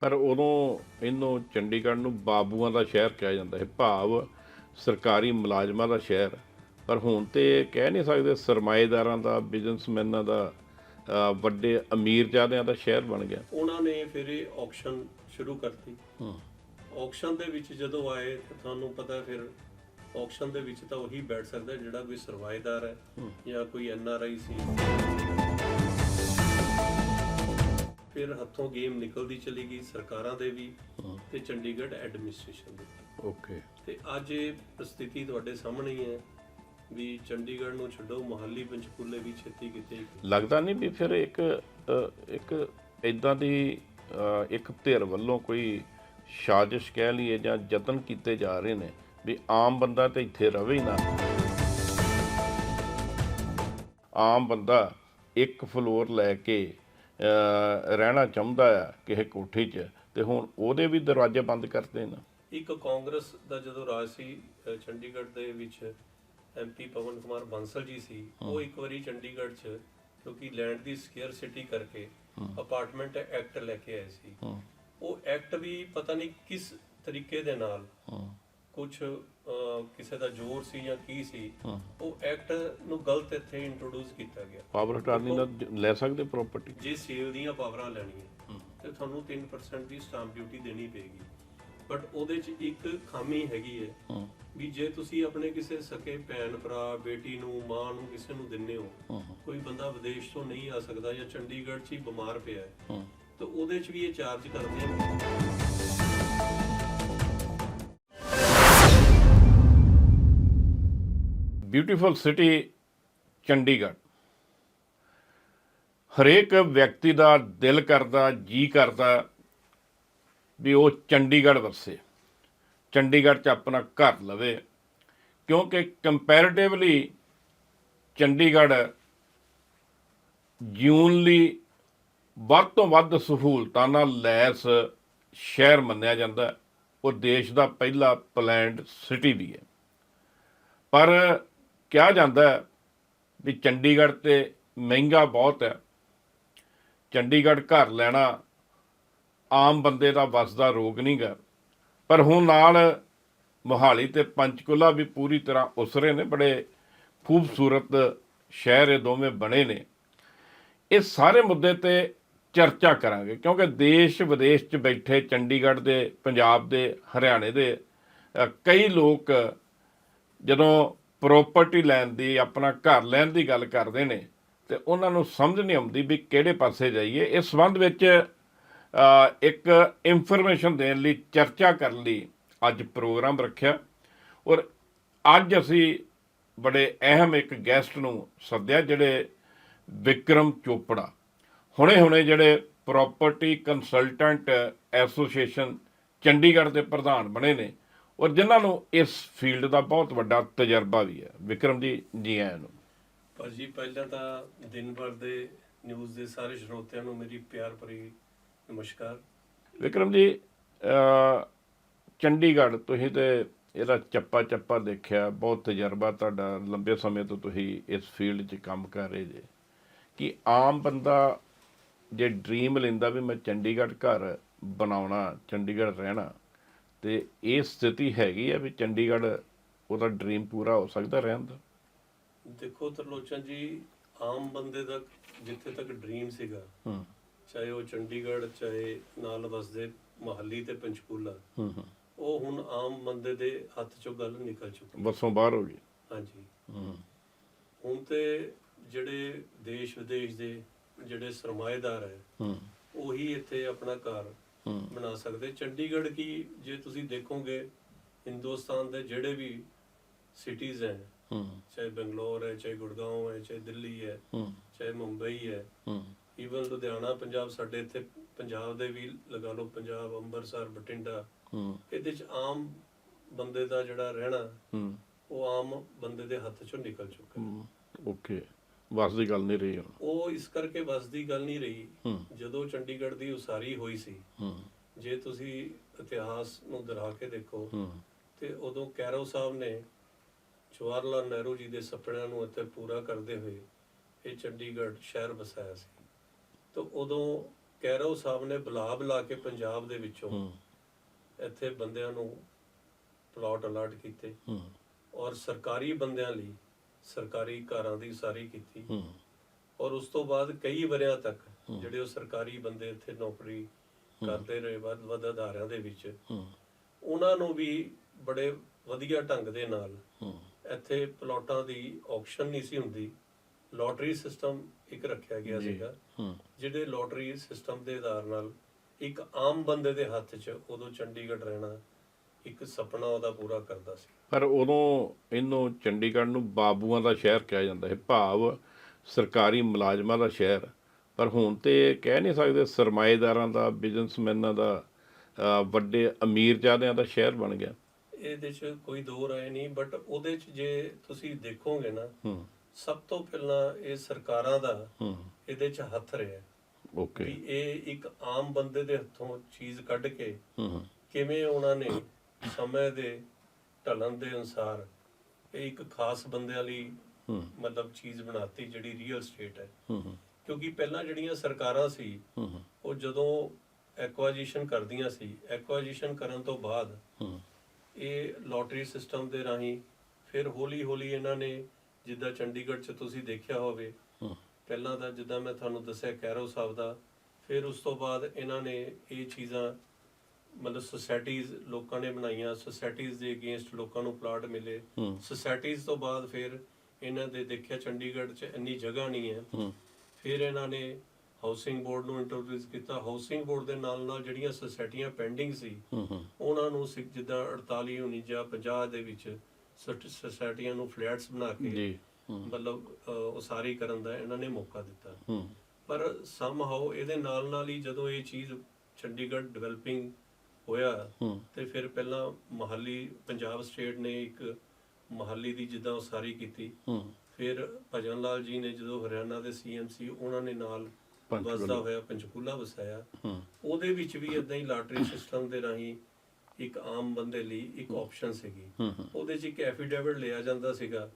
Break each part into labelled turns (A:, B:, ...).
A: ਪਰ ਉਦੋਂ ਇਹਨੂੰ ਚੰਡੀਗੜ੍ਹ ਨੂੰ ਬਾਬੂਆਂ ਦਾ ਸ਼ਹਿਰ ਕਿਹਾ ਜਾਂਦਾ ਹੈ ਭਾਵ ਸਰਕਾਰੀ ਮੁਲਾਜ਼ਮਾਂ ਦਾ ਸ਼ਹਿਰ। ਪਰ ਹੁਣ ਤੇ ਕਹਿ ਨਹੀਂ ਸਕਦੇ ਸਰਮਾਏਦਾਰਾਂ ਦਾ ਬਿਜ਼ਨਸਮੈਨਾਂ ਦਾ ਵੱਡੇ ਅਮੀਰਜ਼ਾਦਿਆਂ ਦਾ ਸ਼ਹਿਰ ਬਣ ਗਿਆ।
B: ਉਹਨਾਂ ਨੇ ਫਿਰ ਇਹ ਆਕਸ਼ਨ ਸ਼ੁਰੂ ਕਰਤੀ।
A: ਹੂੰ।
B: ਆਕਸ਼ਨ ਦੇ ਵਿੱਚ ਜਦੋਂ ਆਏ ਤਾਂ ਤੁਹਾਨੂੰ ਪਤਾ ਫਿਰ ਆਕਸ਼ਨ ਦੇ ਵਿੱਚ ਤਾਂ ਉਹੀ ਬੈਠ ਸਕਦਾ ਜਿਹੜਾ ਕੋਈ ਸਰਵਾਇਦਾਰ ਹੈ ਜਾਂ ਕੋਈ ਐਨ ਆਰ ਆਈ ਸੀ। ਫਿਰ ਹੱਥੋਂ ਗੇਮ ਨਿਕਲਦੀ ਚਲੀ ਗਈ ਸਰਕਾਰਾਂ ਦੇ ਵੀ ਤੇ ਚੰਡੀਗੜ੍ਹ ਐਡਮਿਨਿਸਟ੍ਰੇਸ਼ਨ ਦੇ।
A: ਓਕੇ।
B: ਤੇ ਅੱਜ ਇਹ ਸਥਿਤੀ ਤੁਹਾਡੇ ਸਾਹਮਣੇ ਹੀ ਹੈ ਵੀ ਚੰਡੀਗੜ੍ਹ ਨੂੰ ਛੱਡੋ ਮੁਹਾਲੀ ਪੰਚਕੂਲੇ ਵੀ ਛੇਤੀ ਕਿਤੇ
A: ਲੱਗਦਾ ਨਹੀਂ ਵੀ ਫਿਰ ਇੱਕ ਇੱਕ ਇਦਾਂ ਦੀ ਇੱਕ ਧਿਰ ਵੱਲੋਂ ਕੋਈ ਸਾਜ਼ਿਸ਼ ਕਹਿ ਲਈਏ ਜਾਂ ਯਤਨ ਕੀਤੇ ਜਾ ਰਹੇ ਨੇ ਵੀ ਆਮ ਬੰਦਾ ਤੇ ਇੱਥੇ ਰਵੇ ਹੀ ਨਾ। ਆਮ ਬੰਦਾ ਇੱਕ ਫਲੋਰ ਲੈ ਕੇ ਰਹਿਣਾ ਚਾਹੁੰਦਾ ਆ ਕਿਸੇ ਕੋਠੀ 'ਚ ਤੇ ਹੁਣ ਉਹਦੇ ਵੀ ਦਰਵਾਜ਼ੇ ਬੰਦ ਕਰਤੇ ਨਾ।
B: ਇੱਕ ਕਾਂਗਰਸ ਦਾ ਜਦੋਂ ਰਾਜ ਸੀ ਚੰਡੀਗੜ੍ਹ ਦੇ ਵਿੱਚ ਐਮਪੀ ਪਵਨ ਕੁਮਾਰ ਬਾਂਸਲ ਜੀ ਸੀ ਉਹ ਇੱਕ ਵਾਰੀ ਚੰਡੀਗੜ੍ਹ 'ਚ ਕਿਉਂਕਿ ਲੈਂਡ ਦੀ ਸਕੇਅਰਸਿਟੀ ਕਰਕੇ ਅਪਾਰਟਮੈਂਟ ਐਕਟ ਲੈ ਕੇ ਆਏ ਸੀ। ਉਹ ਐਕਟ ਵੀ ਪਤਾ ਨਹੀਂ ਕਿਸ ਤਰੀਕੇ ਦੇ ਨਾਲ ਕੁਝ ਕਿਸੇ ਦਾ ਜ਼ੋਰ ਸੀ ਜਾਂ ਕੀ ਸੀ ਉਹ ਐਕਟ ਨੂੰ ਗਲਤ ਇੱਥੇ ਇੰਟਰੋਡਿਊਸ ਕੀਤਾ ਗਿਆ।
A: ਪਾਵਰ ਅਟਾਰਨੀ ਨਾਲ ਜ- ਲੈ ਸਕਦੇ ਪ੍ਰਾਪਰਟੀ
B: ਜੇ ਸੇਲ ਦੀਆਂ ਪਾਵਰਾਂ ਲੈਣੀਆਂ ਤੇ ਤੁਹਾਨੂੰ 3% ਦੀ ਸਟਾਂਪ ਡਿਊਟੀ ਦੇਣੀ ਪਏਗੀ। ਬਟ ਉਹਦੇ 'ਚ ਇੱਕ ਖਾਮੀ ਹੈਗੀ ਹੈ ਵੀ ਜੇ ਤੁਸੀਂ ਆਪਣੇ ਕਿਸੇ ਸਕੇ ਭੈਣ ਭਰਾ ਬੇਟੀ ਨੂੰ ਮਾਂ ਨੂੰ ਕਿਸੇ ਨੂੰ ਦਿੰਨੇ ਹੋ ਕੋਈ ਬੰਦਾ ਵਿਦੇਸ਼ ਤੋਂ ਨਹੀਂ ਆ ਸਕਦਾ ਜਾਂ ਚੰਡੀਗੜ੍ਹ 'ਚ ਹੀ ਬਿਮਾਰ ਪਿਆ ਹੈ
A: ਹੂੰ।
B: ਤਾਂ ਉਹਦੇ 'ਚ ਵੀ ਇਹ ਚਾਰਜ ਕਰਦੇ ਆ।
A: Beautiful city Chandigarh. ਹਰੇਕ ਵਿਅਕਤੀ ਦਾ ਦਿਲ ਕਰਦਾ, ਜੀ ਕਰਦਾ ਵੀ ਉਹ ਚੰਡੀਗੜ੍ਹ ਵਸੇ। ਚੰਡੀਗੜ੍ਹ 'ਚ ਆਪਣਾ ਘਰ ਲਵੇ। ਕਿਉਂਕਿ ਕੰਪੈਰੀਟਿਵਲੀ ਚੰਡੀਗੜ੍ਹ ਜਿਉਣ ਲਈ ਵੱਧ ਤੋਂ ਵੱਧ ਸਹੂਲਤਾਂ ਨਾਲ ਲੈਸ ਸ਼ਹਿਰ ਮੰਨਿਆ ਜਾਂਦਾ। ਉਹ ਦੇਸ਼ ਦਾ ਪਹਿਲਾ ਪਲੈਨਡ ਸਿਟੀ ਵੀ ਹੈ। ਪਰ ਕਿਹਾ ਜਾਂਦਾ ਹੈ ਵੀ ਚੰਡੀਗੜ੍ਹ ਤੇ ਮਹਿੰਗਾ ਬਹੁਤ ਹੈ। ਚੰਡੀਗੜ੍ਹ ਘਰ ਲੈਣਾ ਆਮ ਬੰਦੇ ਦਾ ਵੱਸ ਦਾ ਰੋਗ ਨਹੀਂਗਾ ਪਰ ਹੁਣ ਨਾਲ ਮੋਹਾਲੀ ਤੇ ਪੰਚਕੂਲਾ ਵੀ ਪੂਰੀ ਤਰ੍ਹਾਂ ਉਸਰੇ ਨੇ, ਬੜੇ ਖੂਬਸੂਰਤ ਸ਼ਹਿਰ ਇਹ ਦੋਵੇਂ ਬਣੇ ਨੇ। ਇਹ ਸਾਰੇ ਮੁੱਦੇ ਤੇ ਚਰਚਾ ਕਰਾਂਗੇ, ਕਿਉਂਕਿ ਦੇਸ਼ ਵਿਦੇਸ਼ 'ਚ ਬੈਠੇ ਚੰਡੀਗੜ੍ਹ ਦੇ, ਪੰਜਾਬ ਦੇ, ਹਰਿਆਣੇ ਦੇ ਕਈ ਲੋਕ ਜਦੋਂ ਪ੍ਰਾਪਰਟੀ ਲੈਣ ਦੀ, ਆਪਣਾ ਘਰ ਲੈਣ ਦੀ ਗੱਲ ਕਰਦੇ ਨੇ, ਤੇ ਉਹਨਾਂ ਨੂੰ ਸਮਝ ਨਹੀਂ ਆਉਂਦੀ ਵੀ ਕਿਹੜੇ ਪਾਸੇ ਜਾਈਏ। ਇਸ ਸੰਬੰਧ ਵਿੱਚ ਇੱਕ ਇਨਫੋਰਮੇਸ਼ਨ ਦੇਣ ਲਈ ਚਰਚਾ ਕਰਨ ਲਈ ਅੱਜ ਪ੍ਰੋਗਰਾਮ ਰੱਖਿਆ। ਔਰ ਅੱਜ ਅਸੀਂ ਬੜੇ ਅਹਿਮ ਇੱਕ ਗੈਸਟ ਨੂੰ ਸੱਦਿਆ, ਜਿਹੜੇ ਵਿਕਰਮ ਚੋਪੜਾ। ਹੁਣੇ-ਹੁਣੇ ਜਿਹੜੇ ਪ੍ਰਾਪਰਟੀ ਕੰਸਲਟੈਂਟ ਐਸੋਸੀਏਸ਼ਨ ਚੰਡੀਗੜ੍ਹ ਦੇ ਪ੍ਰਧਾਨ ਬਣੇ ਨੇ ਔਰ ਜਿਨ੍ਹਾਂ ਨੂੰ ਇਸ ਫੀਲਡ ਦਾ ਬਹੁਤ ਵੱਡਾ ਤਜਰਬਾ ਵੀ ਹੈ ਵਿਕਰਮ ਜੀ ਜੀ ਆਇਆਂ ਨੂੰ।
B: ਭਾਜੀ ਪਹਿਲਾਂ ਤਾਂ ਦਿਨ ਭਰ ਦੇ ਨਿਊਜ਼ ਦੇ ਸਾਰੇ ਸਰੋਤਿਆਂ ਨੂੰ ਮੇਰੀ ਪਿਆਰ ਭਰੀ ਨਮਸਕਾਰ।
A: ਵਿਕਰਮ ਜੀ ਚੰਡੀਗੜ੍ਹ ਤੁਸੀਂ ਤੇ ਇਹਦਾ ਚੱਪਾ ਚੱਪਾ ਦੇਖਿਆ ਬਹੁਤ ਤਜਰਬਾ ਤੁਹਾਡਾ ਲੰਬੇ ਸਮੇਂ ਤੋਂ ਤੁਸੀਂ ਇਸ ਫੀਲਡ 'ਚ ਕੰਮ ਕਰ ਰਹੇ ਜੇ। ਕਿ ਆਮ ਬੰਦਾ ਜੇ ਡ੍ਰੀਮ ਲੈਂਦਾ ਵੀ ਮੈਂ ਚੰਡੀਗੜ੍ਹ ਘਰ ਬਣਾਉਣਾ ਚੰਡੀਗੜ੍ਹ ਰਹਿਣਾ ਤੇ ਇਹ ਸਥਿਤੀ ਹੈਗੀ ਆ ਵੀ ਚੰਡੀਗੜ੍ਹ ਉਹਦਾ ਡ੍ਰੀਮ ਪੂਰਾ ਹੋ ਸਕਦਾ ਰਹਿਣ ਦਾ।
B: ਦੇਖੋ ਤਰਲੋਚਨ ਜੀ ਆਮ ਬੰਦੇ ਦਾ ਜਿੱਥੇ ਤੱਕ ਡ੍ਰੀਮ ਸੀਗਾ
A: ਹੂੰ।
B: ਚਾਹੇ ਉਹ ਚੰਡੀਗੜ੍ਹ ਚਾਹੇ ਨਾਲ ਵਸਦੇ ਮੁਹੱਲੀ ਤੇ ਪੰਚਕੂਲਾ
A: ਹੂੰ ਹੂੰ।
B: ਉਹ ਹੁਣ ਆਮ ਬੰਦੇ ਦੇ ਹੱਥ ਚੋਂ ਗੱਲ ਨਿਕਲ ਚੁੱਕੀ
A: ਬੱਸੋਂ ਬਾਹਰ ਹੋ ਗਈ।
B: ਹਾਂਜੀ।
A: ਹੂੰ
B: ਹੁਣ ਤੇ ਜਿਹੜੇ ਦੇਸ਼ ਵਿਦੇਸ਼ ਦੇ ਜਿਹੜੇ ਸਰਮਾਏਦਾਰ ਹੈ
A: ਹੂੰ।
B: ਉਹੀ ਇੱਥੇ ਆਪਣਾ ਘਰ ਬਣਾ ਸਕਦੇ। ਚੰਡੀਗੜ੍ਹ ਕੀ ਜੇ ਤੁਸੀਂ ਦੇਖੋਗੇ ਹਿੰਦੁਸਤਾਨ ਦੇ ਜਿਹੜੇ ਵੀ ਸਿਟੀਜ਼ ਹੈ ਚਾਹੇ ਬੰਗਲੌਰ ਹੈ ਚਾਹੇ ਗੁੜਗਾਉਂ ਹੈ ਚਾਹੇ ਦਿੱਲੀ ਹੈ ਚਾਹੇ ਮੁੰਬਈ ਹੈ ਈਵਨ ਲੁਧਿਆਣਾ ਪੰਜਾਬ ਸਾਡੇ ਇੱਥੇ ਪੰਜਾਬ ਦੇ ਵੀ ਲਗਾ ਲਓ ਪੰਜਾਬ ਅੰਮ੍ਰਿਤਸਰ ਬਠਿੰਡਾ
A: ਹੂੰ।
B: ਇਹਦੇ ਚ ਆਮ ਬੰਦੇ ਦਾ ਜਿਹੜਾ ਰਹਿਣਾ ਉਹ ਆਮ ਬੰਦੇ ਦੇ ਹੱਥ ਚੋਂ ਨਿਕਲ ਚੁੱਕਾ ਹੈ।
A: ਓਕੇ। ਬਸ ਦੀ ਗੱਲ ਨਹੀਂ ਰਹੀ ਹੁਣ।
B: ਉਹ ਇਸ ਕਰਕੇ ਬਸ ਦੀ ਗੱਲ ਨਹੀਂ ਰਹੀ ਜਦੋਂ ਚੰਡੀਗੜ੍ਹ ਦੀ ਉਸਾਰੀ ਹੋਈ ਸੀ ਜੇ ਤੁਸੀਂ ਇਤਿਹਾਸ ਨੂੰ ਦੁਹਰਾ ਕੇ ਦੇਖੋ ਤੇ ਉਦੋਂ ਕੈਰੋ ਸਾਹਿਬ ਨੇ ਜਵਾਹਰ ਲਾਲ ਨਹਿਰੂ ਜੀ ਦੇ ਸੁਪਨਿਆਂ ਨੂੰ ਇੱਥੇ ਪੂਰਾ ਕਰਦੇ ਹੋਏ ਇਹ ਚੰਡੀਗੜ੍ਹ ਸ਼ਹਿਰ ਵਸਾਇਆ ਸੀ। ਤਾਂ ਉਦੋਂ ਕੈਰੋ ਸਾਹਿਬ ਨੇ ਬੁਲਾ ਬੁਲਾ ਕੇ ਪੰਜਾਬ ਦੇ ਵਿੱਚੋਂ ਇੱਥੇ ਬੰਦਿਆਂ ਨੂੰ ਪਲਾਟ ਅਲਾਟ ਕੀਤੇ ਔਰ ਸਰਕਾਰੀ ਬੰਦਿਆਂ ਲਈ ਸਰਕਾਰੀ ਘਰਾਂ ਦੀ ਸਾਰੀ ਕੀਤੀ। ਔਰ ਉਸ ਤੋਂ ਬਾਅਦ ਕਈ ਵਰਿਆਂ ਤੱਕ ਜਿਹੜੇ ਉਹ ਸਰਕਾਰੀ ਬੰਦੇ ਇੱਥੇ ਨੌਕਰੀ ਕਰਦੇ ਰਹੇ ਵੱਧ ਵੱਧ ਅਦਾਰਿਆਂ ਦੇ ਵਿੱਚ। ਉਹਨਾਂ ਨੂੰ ਵੀ ਬੜੇ ਵਧੀਆ ਢੰਗ ਦੇ ਨਾਲ ਇੱਥੇ ਪਲਾਟਾਂ ਦੀ ਆਕਸ਼ਨ ਨਹੀਂ ਸੀ ਹੁੰਦੀ। ਲੋਟਰੀ ਸਿਸਟਮ ਇੱਕ ਰੱਖਿਆ ਗਿਆ। ਸੀਗਾ। ਜਿਹੜੇ ਲੋਟਰੀ ਸਿਸਟਮ ਦੇ ਆਧਾਰ ਨਾਲ ਇੱਕ ਆਮ ਬੰਦੇ ਦੇ ਹੱਥ 'ਚ ਉਦੋਂ ਚੰਡੀਗੜ੍ਹ ਰਹਿਣਾ ਇੱਕ ਸੁਪਨਾ ਉਹਦਾ ਪੂਰਾ ਕਰਦਾ ਸੀ।
A: ਪਰ ਉਦੋਂ ਇਹਨੂੰ ਚੰਡੀਗੜ੍ਹ ਨੂੰ ਬਾਬੂਆਂ ਦਾ ਸ਼ਹਿਰ ਕਿਹਾ ਜਾਂਦਾ ਹੈ ਭਾਵ ਸਰਕਾਰੀ ਮੁਲਾਜ਼ਮਾਂ ਦਾ ਸ਼ਹਿਰ। ਪਰ ਹੁਣ ਤੇ ਕਹਿ ਨਹੀਂ ਸਕਦੇ ਸਰਮਾਏਦਾਰਾਂ ਦਾ ਬਿਜ਼ਨਸਮੈਨਾਂ ਦਾ ਵੱਡੇ ਅਮੀਰਜ਼ਾਦਿਆਂ ਦਾ ਸ਼ਹਿਰ ਬਣ ਗਿਆ।
B: ਇਹਦੇ 'ਚ ਕੋਈ ਦੋ ਰਾਏ ਨਹੀਂ ਬਟ ਉਹਦੇ 'ਚ ਜੇ ਤੁਸੀਂ ਦੇਖੋਗੇ ਨਾ ਸਭ ਤੋਂ ਪਹਿਲਾਂ ਇਹ ਸਰਕਾਰਾਂ ਦਾ ਇਹਦੇ 'ਚ ਹੱਥ ਰਿਹਾ।
A: ਓਕੇ।
B: ਵੀ ਇਹ ਇੱਕ ਆਮ ਬੰਦੇ ਦੇ ਹੱਥੋਂ ਚੀਜ਼ ਕੱਢ ਕੇ ਕਿਵੇਂ ਉਹਨਾਂ ਨੇ ਸਮੇਂ ਦੇ ਢਲਣ ਦੇ ਅਨੁਸਾਰ ਇਹ ਇੱਕ ਖਾਸ ਬੰਦਿਆਂ ਲਈ ਮਤਲਬ ਚੀਜ਼ ਬਣਾਤੀ ਜਿਹੜੀ ਰੀਅਲ ਸਟੇਟ ਹੈ। ਕਿਉਂਕਿ ਪਹਿਲਾਂ ਜਿਹੜੀਆਂ ਸਰਕਾਰਾਂ ਸੀ ਉਹ ਜਦੋਂ ਐਕਵਾਜੀਸ਼ਨ ਕਰਦੀਆਂ ਸੀ ਐਕਵਾਜੀਸ਼ਨ ਕਰਨ ਤੋਂ ਬਾਅਦ ਇਹ ਲੋਟਰੀ ਸਿਸਟਮ ਦੇ ਰਾਹੀਂ ਫਿਰ ਹੌਲੀ ਹੌਲੀ ਇਹਨਾਂ ਨੇ ਜਿੱਦਾਂ ਚੰਡੀਗੜ੍ਹ 'ਚ ਤੁਸੀਂ ਦੇਖਿਆ ਹੋਵੇ ਪਹਿਲਾਂ ਤਾਂ ਜਿੱਦਾਂ ਮੈਂ ਤੁਹਾਨੂੰ ਦੱਸਿਆ ਕੈਰੋ ਸਾਹਿਬ ਦਾ ਫਿਰ ਉਸ ਤੋਂ ਬਾਅਦ ਇਹਨਾਂ ਨੇ ਇਹ ਚੀਜ਼ਾਂ ਮਤਲਬ ਸੁਸਾਇਟੀਜ਼ ਲੋਕਾਂ ਨੇ ਬਣਾਈਆਂ ਸੁਸਾਇਟੀਜ਼ ਦੇ ਅਗੇਂਸਟ ਲੋਕਾਂ ਨੂੰ ਪਲਾਟ ਮਿਲੇ। ਸੁਸਾਇਟੀਜ਼ ਤੋਂ ਬਾਅਦ ਫਿਰ ਇਹਨਾਂ ਦੇ ਦੇਖਿਆ ਚੰਡੀਗੜ੍ਹ 'ਚ ਇੰਨੀ ਜਗ੍ਹਾ ਨਹੀਂ ਹੈ। ਫਿਰ ਇਹਨਾਂ ਨੇ ਹਾਊਸਿੰਗ ਬੋਰਡ ਨੂੰ ਇੰਟਰੋਡਿਊਸ ਕੀਤਾ। ਹਾਊਸਿੰਗ ਬੋਰਡ ਦੇ ਨਾਲ ਨਾਲ ਜਿਹੜੀਆਂ ਸੁਸਾਇਟੀਆਂ ਪੈਂਡਿੰਗ ਸੀ ਉਹਨਾਂ ਨੂੰ ਜਿੱਦਾਂ 48 49 50 ਦੇ ਵਿੱਚ ਸੁਸਾਇਟੀਆਂ ਨੂੰ ਫਲੈਟਸ ਬਣਾ ਕੇ
A: ਜੀ
B: ਮਤਲਬ ਉਸਾਰੀ ਕਰਨ ਦਾ ਇਹਨਾਂ ਨੇ ਮੌਕਾ ਦਿੱਤਾ। ਪਰ ਸਮਹਾਉ ਇਹਦੇ ਨਾਲ ਨਾਲ ਹੀ ਜਦੋਂ ਇਹ ਚੀਜ਼ ਚੰਡੀਗੜ੍ਹ ਡਿਵੈਲਪਿੰਗ ਹੋਇਆ। ਤੇ ਫਿਰ ਪਹਿਲਾਂ ਮਹਾਲੀ ਪੰਜਾਬ ਸਟੇਟ ਨੇ ਇੱਕ ਮਹਾਲੀ ਦੀ ਜਿੱਦਾਂ ਉਸਾਰੀ ਕੀਤੀ। ਫਿਰ ਭਜਨ ਲਾਲ ਜੀ ਨੇ ਜਦੋਂ ਹਰਿਆਣਾ ਦੇ ਸੀਐਮ ਸੀ ਉਹਨਾਂ ਨੇ ਨਾਲ। ਵਸਦਾ ਹੋਇਆ ਪੰਚਕੂਲਾ ਵਸਾਇਆ। ਉਹਦੇ ਵਿੱਚ ਵੀ ਇਦਾਂ ਹੀ ਲਾਟਰੀ ਸਿਸਟਮ ਦੇ ਰਾਹੀਂ ਇੱਕ ਆਮ ਬੰਦੇ ਲਈ ਇੱਕ ਆਪਸ਼ਨ ਸੀਗੀ। ਉਹਦੇ 'ਚ ਇੱਕ ਐਫੀਡੇਵਿਟ ਲਿਆ ਜਾਂਦਾ ਸੀਗਾ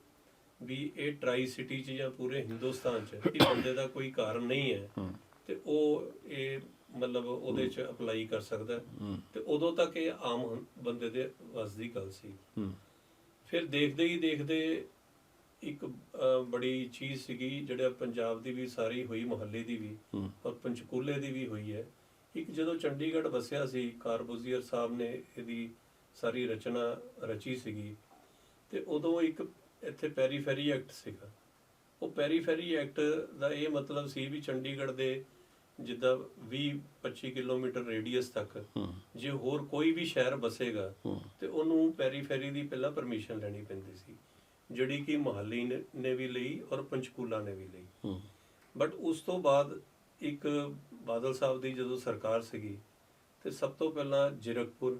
B: ਵੀ ਇਹ ਟਰਾਈ ਸਿਟੀ 'ਚ ਜਾਂ ਪੂਰੇ ਹਿੰਦੁਸਤਾਨ 'ਚ ਇਹ ਬੰਦੇ ਦਾ ਕੋਈ ਕਾਰਨ ਨਹੀਂ ਹੂੰ। ਤੇ ਉਹ ਇਹ ਮਤਲਬ ਉਹਦੇ 'ਚ ਅਪਲਾਈ ਕਰ ਸਕਦਾ। ਤੇ ਉਦੋਂ ਤੱਕ ਇਹ ਆਮ ਬੰਦੇ ਦੇ ਵੱਸ ਦੀ ਗੱਲ ਸੀ। ਫਿਰ ਦੇਖਦੇ ਹੀ ਦੇਖਦੇ ਇੱਕ ਬੜੀ ਚੀਜ਼ ਸੀਗੀ ਜਿਹੜਾ ਪੰਜਾਬ ਦੀ ਵੀ ਸਾਰੀ ਹੋਈ ਮੁਹੱਲੇ ਦੀ ਵੀ ਔਰ ਪੰਚਕੂਲੇ ਦੀ ਵੀ ਹੋਈ ਹੈ। ਇੱਕ ਜਦੋਂ ਚੰਡੀਗੜ੍ਹ ਵਸਿਆ ਸੀ ਕਾਰਬੂਜ਼ੀਅਰ ਸਾਹਿਬ ਨੇ ਇਹਦੀ ਸਾਰੀ ਰਚਨਾ ਰਚੀ ਸੀਗੀ। ਤੇ ਉਦੋਂ ਇੱਕ ਇੱਥੇ ਪੈਰੀਫੈਰੀ ਐਕਟ ਸੀਗਾ। ਉਹ ਪੈਰੀਫੈਰੀ ਐਕਟ ਦਾ ਇਹ ਮਤਲਬ ਸੀ ਵੀ ਚੰਡੀਗੜ੍ਹ ਦੇ ਜਿੱਦਾਂ 20 25 ਕਿਲੋਮੀਟਰ ਰੇਡੀਅਸ ਤੱਕ ਜੇ ਹੋਰ ਕੋਈ ਵੀ ਸ਼ਹਿਰ ਬਸੇਗਾ ਤੇ ਉਹਨੂੰ ਪੈਰੀਫੈਰੀ ਦੀ ਪਹਿਲਾਂ ਪਰਮਿਸ਼ਨ ਲੈਣੀ ਪੈਂਦੀ ਸੀ ਜਿਹੜੀ ਕਿ ਮਹਾਲੀ ਨੇ- ਵੀ ਲਈ ਔਰ ਪੰਚਕੂਲਾ ਨੇ ਵੀ ਲਈ। ਬਟ ਉਸ ਤੋਂ ਬਾਅਦ ਇੱਕ ਬਾਦਲ ਸਾਹਿਬ ਦੀ ਜਦੋਂ ਸਰਕਾਰ ਸੀਗੀ ਤੇ ਸਭ ਤੋਂ ਪਹਿਲਾਂ ਜਿਰਕਪੁਰ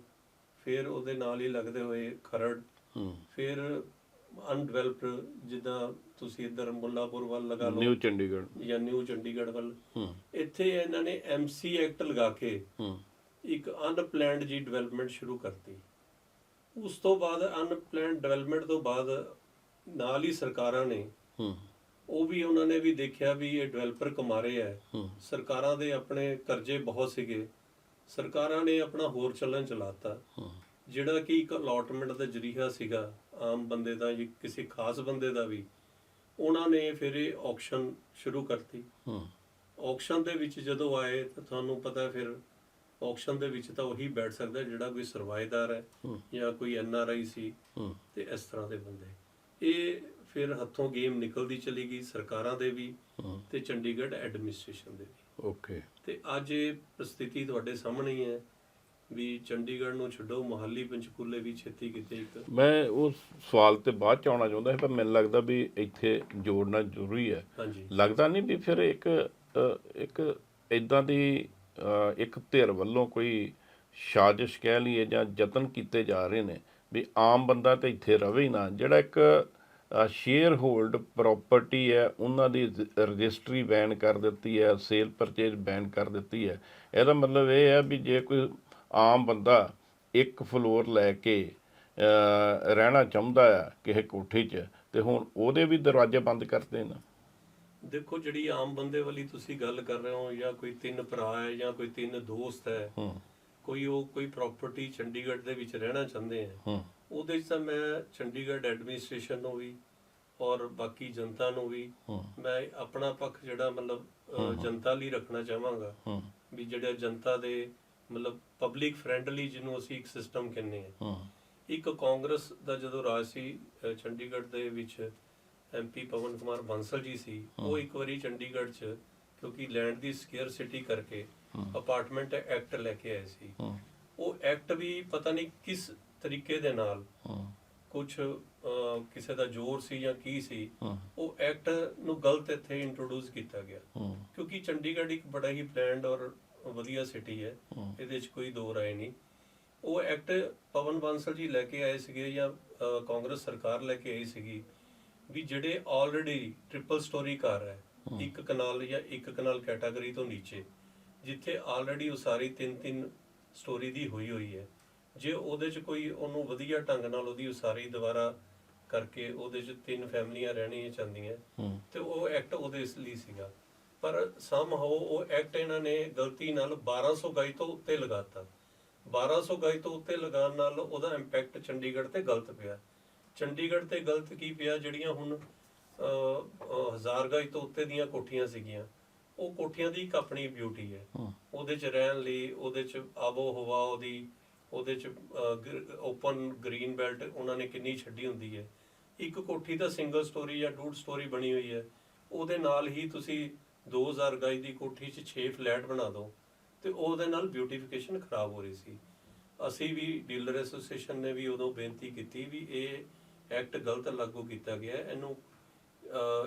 B: ਫਿਰ ਉਹਦੇ ਨਾਲ ਹੀ ਲੱਗਦੇ ਹੋਏ ਖਰੜ ਫਿਰ ਅਨਡਿਵੈਲਪਡ ਜਿੱਦਾਂ ਤੁਸੀਂ ਇੱਧਰ ਮੁੱਲਾਪੁਰ ਵੱਲ ਲਗਾ ਲਓ।
A: ਨਿਊ ਚੰਡੀਗੜ੍ਹ।
B: ਜਾਂ ਨਿਊ ਚੰਡੀਗੜ੍ਹ ਵੱਲ।
A: ਹੂੰ।
B: ਇੱਥੇ ਇਹਨਾਂ ਨੇ ਐਮਸੀ ਐਕਟ ਲਗਾ ਕੇ
A: ਹੂੰ।
B: ਇੱਕ ਅਨਪਲੈਨਡ ਜੀ ਡਿਵੈਲਪਮੈਂਟ ਸ਼ੁਰੂ ਕਰਤੀ। ਉਸ ਤੋਂ ਬਾਅਦ ਅਨਪਲੈਨਡ ਡਿਵੈਲਪਮੈਂਟ ਤੋਂ ਬਾਅਦ ਨਾਲ ਹੀ ਸਰਕਾਰਾਂ ਨੇ
A: ਹੂੰ।
B: ਉਹ ਵੀ ਉਹਨਾਂ ਨੇ ਵੀ ਦੇਖਿਆ ਵੀ ਇਹ ਡਿਵੈਲਪਰ ਕਮਾਰੇ ਹੈ
A: ਹੂੰ।
B: ਸਰਕਾਰਾਂ ਦੇ ਆਪਣੇ ਕਰਜ਼ੇ ਬਹੁਤ ਸੀਗੇ। ਸਰਕਾਰਾਂ ਨੇ ਆਪਣਾ ਹੋਰ ਚੱਲਣ ਚਲਾਤਾ।
A: ਹੂੰ।
B: ਜਿਹੜਾ ਕਿ ਇੱਕ ਅਲਾਟਮੈਂਟ ਦਾ ਜਰੀਆ ਸੀਗਾ। ਆਮ ਬੰਦੇ ਦਾ ਜਾਂ ਕਿਸੇ ਖਾਸ ਬੰਦੇ ਦਾ ਵੀ। ਉਹਨਾਂ ਨੇ ਫਿਰ ਇਹ ਆਕਸ਼ਨ ਸ਼ੁਰੂ ਕਰਤੀ।
A: ਹੂੰ।
B: ਆਕਸ਼ਨ ਦੇ ਵਿੱਚ ਜਦੋਂ ਆਏ ਤਾਂ ਤੁਹਾਨੂੰ ਪਤਾ ਫਿਰ ਆਕਸ਼ਨ ਦੇ ਵਿੱਚ ਤਾਂ ਉਹੀ ਬੈਠ ਸਕਦਾ ਜਿਹੜਾ ਕੋਈ ਸਰਵਾਏਦਾਰ ਹੈ ਜਾਂ ਕੋਈ ਐਨ ਆਰ ਆਈ ਸੀ ਤੇ ਇਸ ਤਰ੍ਹਾਂ ਦੇ ਬੰਦੇ। ਇਹ ਫਿਰ ਹੱਥੋਂ ਗੇਮ ਨਿਕਲਦੀ ਚਲੀ ਗਈ ਸਰਕਾਰਾਂ ਦੇ ਵੀ ਤੇ ਚੰਡੀਗੜ੍ਹ ਐਡਮਿਨਿਸਟ੍ਰੇਸ਼ਨ ਦੇ ਵੀ।
A: ਓਕੇ
B: ਤੇ ਅੱਜ ਇਹ ਪ੍ਰਸਥਿਤੀ ਤੁਹਾਡੇ ਸਾਹਮਣੇ ਹੀ ਹੈ। ਵੀ ਚੰਡੀਗੜ੍ਹ ਨੂੰ ਛੱਡੋ ਮੁਹੱਲੀ ਪੰਚਕੂਲੇ ਵੀ ਛੇਤੀ ਕਿਤੇ ਇੱਕ।
A: ਮੈਂ ਉਸ ਸਵਾਲ ਤੇ ਬਾਅਦ ਚ ਆਉਣਾ ਚਾਹੁੰਦਾ ਪਰ ਮੈਨੂੰ ਲੱਗਦਾ ਵੀ ਇੱਥੇ ਜੋੜਨਾ ਜ਼ਰੂਰੀ ਹੈ। ਲੱਗਦਾ ਨਹੀਂ ਵੀ ਫਿਰ ਇੱਕ ਇੱਕ ਇਦਾਂ ਦੀ ਇੱਕ ਧਿਰ ਵੱਲੋਂ ਕੋਈ ਸਾਜ਼ਿਸ਼ ਕਹਿ ਲਈਏ ਜਾਂ ਯਤਨ ਕੀਤੇ ਜਾ ਰਹੇ ਨੇ ਵੀ ਆਮ ਬੰਦਾ ਤੇ ਇੱਥੇ ਰਵੇ ਹੀ ਨਾ। ਜਿਹੜਾ ਇੱਕ ਸ਼ੇਅਰ ਹੋਲਡ ਪ੍ਰਾਪਰਟੀ ਹੈ ਉਹਨਾਂ ਦੀ ਰਜਿਸਟਰੀ ਬੈਨ ਕਰ ਦਿੱਤੀ ਹੈ ਸੇਲ ਪਰਚੇਜ ਬੈਨ ਕਰ ਦਿੱਤੀ ਹੈ। ਇਹਦਾ ਮਤਲਬ ਇਹ ਹੈ ਵੀ ਜੇ ਕੋਈ ਆਮ ਬੰਦਾ ਇੱਕ ਫਲੋਰ ਲੈ ਕੇ ਰਹਿਣਾ ਚਾਹੁੰਦਾ ਹੈ ਕਿਸੇ ਕੋਠੀ 'ਚ ਤੇ ਹੁਣ ਉਹਦੇ ਵੀ ਦਰਵਾਜ਼ੇ ਬੰਦ ਕਰਤੇ ਨਾ
B: ਦੇਖੋ ਜਿਹੜੀ ਆਮ ਬੰਦੇ ਵਾਲੀ ਤੁਸੀਂ ਗੱਲ ਕਰ ਰਹੇ ਹੋ ਜਾਂ ਕੋਈ ਤਿੰਨ ਭਰਾ ਹੈ ਜਾਂ ਕੋਈ ਤਿੰਨ ਦੋਸਤ ਹੈ ਕੋਈ ਉਹ ਕੋਈ ਪ੍ਰਾਪਰਟੀ ਚੰਡੀਗੜ੍ਹ ਦੇ ਵਿੱਚ ਰਹਿਣਾ ਚਾਹੁੰਦੇ ਹੂੰ। ਉਹਦੇ 'ਚ ਤਾਂ ਮੈਂ ਚੰਡੀਗੜ੍ਹ ਐਡਮਿਨਿਸਟ੍ਰੇਸ਼ਨ ਨੂੰ ਵੀ ਔਰ ਬਾਕੀ ਜਨਤਾ ਨੂੰ ਵੀ ਮੈਂ ਆਪਣਾ ਪੱਖ ਜਿਹੜਾ ਮਤਲਬ ਜਨਤਾ ਲਈ ਰੱਖਣਾ ਚਾਹਾਂਗਾ ਵੀ ਜਿਹੜੇ ਜਨਤਾ ਦੇ ਮਤਲਬ ਪਬਲਿਕ ਫ੍ਰੈਂਡਲੀ ਜਿਹਨੂੰ ਅਸੀਂ ਇੱਕ ਸਿਸਟਮ ਕਹਿੰਦੇ ਆ
A: ਹੂੰ।
B: ਇੱਕ ਕਾਂਗਰਸ ਦਾ ਜਦੋਂ ਰਾਜ ਸੀ ਚੰਡੀਗੜ੍ਹ ਦੇ ਵਿੱਚ ਐਮਪੀ ਪਵਨ ਕੁਮਾਰ ਬਾਂਸਲ ਜੀ ਸੀ ਉਹ ਇੱਕ ਵਾਰੀ ਚੰਡੀਗੜ੍ਹ 'ਚ ਕਿਉਂਕਿ ਲੈਂਡ ਦੀ ਸਕੇਅਰ ਸਿਟੀ ਕਰਕੇ ਅਪਾਰਟਮੈਂਟ ਐਕਟ ਲੈ ਕੇ ਆਏ ਸੀ। ਉਹ ਐਕਟ ਵੀ ਪਤਾ ਨਹੀਂ ਕਿਸ ਤਰੀਕੇ ਦੇ ਨਾਲ ਕੁਝ ਕਿਸੇ ਦਾ ਜ਼ੋਰ ਸੀ ਜਾਂ ਕੀ ਸੀ ਉਹ ਐਕਟ ਨੂੰ ਗਲਤ ਇੱਥੇ ਇੰਟਰੋਡਿਊਸ ਕੀਤਾ ਗਿਆ। ਕਿਉਂਕਿ ਚੰਡੀਗੜ੍ਹ ਇੱਕ ਬੜਾ ਹੀ ਪਲੈਨਡ ਔਰ ਵਧੀਆ ਸਿਟੀ ਹੈ। ਇਹਦੇ 'ਚ ਕੋਈ ਦੋ ਰਾਏ ਨਹੀਂ। ਉਹ ਐਕਟ ਪਵਨ ਬਾਂਸਲ ਜੀ ਲੈ ਕੇ ਆਏ ਸੀਗੇ ਜਾਂ ਕਾਂਗਰਸ ਸਰਕਾਰ ਲੈ ਕੇ ਆਈ ਸੀਗੀ ਵੀ ਜਿਹੜੇ ਆਲਰੇਡੀ ਟ੍ਰਿਪਲ ਸਟੋਰੀ ਘਰ ਹੈ ਇੱਕ ਕਨਾਲ ਜਾਂ ਇੱਕ ਕਨਾਲ ਕੈਟਾਗਰੀ ਤੋਂ ਨੀਚੇ ਜਿੱਥੇ ਆਲਰੇਡੀ ਉਸਾਰੀ ਤਿੰਨ ਤਿੰਨ ਸਟੋਰੀ ਦੀ ਹੋਈ ਹੋਈ ਹੈ। ਜੇ ਉਹਦੇ 'ਚ ਕੋਈ ਉਹਨੂੰ ਵਧੀਆ ਢੰਗ ਨਾਲ ਉਹਦੀ ਉਸਾਰੀ ਦੁਬਾਰਾ ਕਰਕੇ ਉਹਦੇ 'ਚ ਤਿੰਨ ਫੈਮਲੀਆਂ ਰਹਿਣੀਆਂ ਚਾਹੁੰਦੀਆਂ ਤੇ ਉਹ ਐਕਟ ਉਹਦੇ ਇਸ ਲਈ ਸੀਗਾ। ਪਰ ਸਮਹਾਉ ਉਹ ਐਕਟ ਇਹਨਾਂ ਨੇ ਗਲਤੀ ਨਾਲ 1200 ਗਜ ਤੋਂ ਉੱਤੇ ਲਗਾਤਾ। 1200 ਗਜ ਤੋਂ ਉੱਤੇ ਲਗਾਉਣ ਨਾਲ ਉਹਦਾ ਇੰਪੈਕਟ ਚੰਡੀਗੜ੍ਹ ਤੇ ਗਲਤ ਪਿਆ। ਚੰਡੀਗੜ੍ਹ ਤੇ ਗਲਤ ਕੀ ਪਿਆ? ਜਿਹੜੀਆਂ ਹੁਣ ਹਜ਼ਾਰ ਗਜ ਤੋਂ ਉੱਤੇ ਦੀਆਂ ਕੋਠੀਆਂ ਸੀਗੀਆਂ ਉਹ ਕੋਠੀਆਂ ਦੀ ਇੱਕ ਆਪਣੀ ਬਿਊਟੀ ਹੈ।
A: ਹੂੰ।
B: ਉਹਦੇ ਚ ਰਹਿਣ ਲਈ ਉਹਦੇ ਚ ਆਬੋ ਹਵਾ ਉਹਦੀ ਉਹਦੇ ਚ ਓਪਨ ਗ੍ਰੀਨ ਬੈਲਟ ਉਹਨਾਂ ਨੇ ਕਿੰਨੀ ਛੱਡੀ ਹੁੰਦੀ ਹੈ। ਇੱਕ ਕੋਠੀ ਤਾਂ ਸਿੰਗਲ ਸਟੋਰੀ ਜਾਂ ਡੂਡ ਸਟੋਰੀ ਬਣੀ ਹੋਈ ਹੈ। ਉਹਦੇ ਨਾਲ ਹੀ ਤੁਸੀਂ 2000 ਗਜ ਦੀ ਕੋਠੀ 'ਚ 6 ਫਲੈਟ ਬਣਾ ਦਿਓ ਤੇ ਉਹਦੇ ਨਾਲ ਬਿਊਟੀਫਿਕੇਸ਼ਨ ਖਰਾਬ ਹੋ ਰਹੀ ਸੀ। ਅਸੀਂ ਵੀ ਡੀਲਰ ਐਸੋਸੀਏਸ਼ਨ ਨੇ ਵੀ ਉਦੋਂ ਬੇਨਤੀ ਕੀਤੀ ਵੀ ਇਹ ਐਕਟ ਗਲਤ ਲਾਗੂ ਕੀਤਾ ਗਿਆ ਇਹਨੂੰ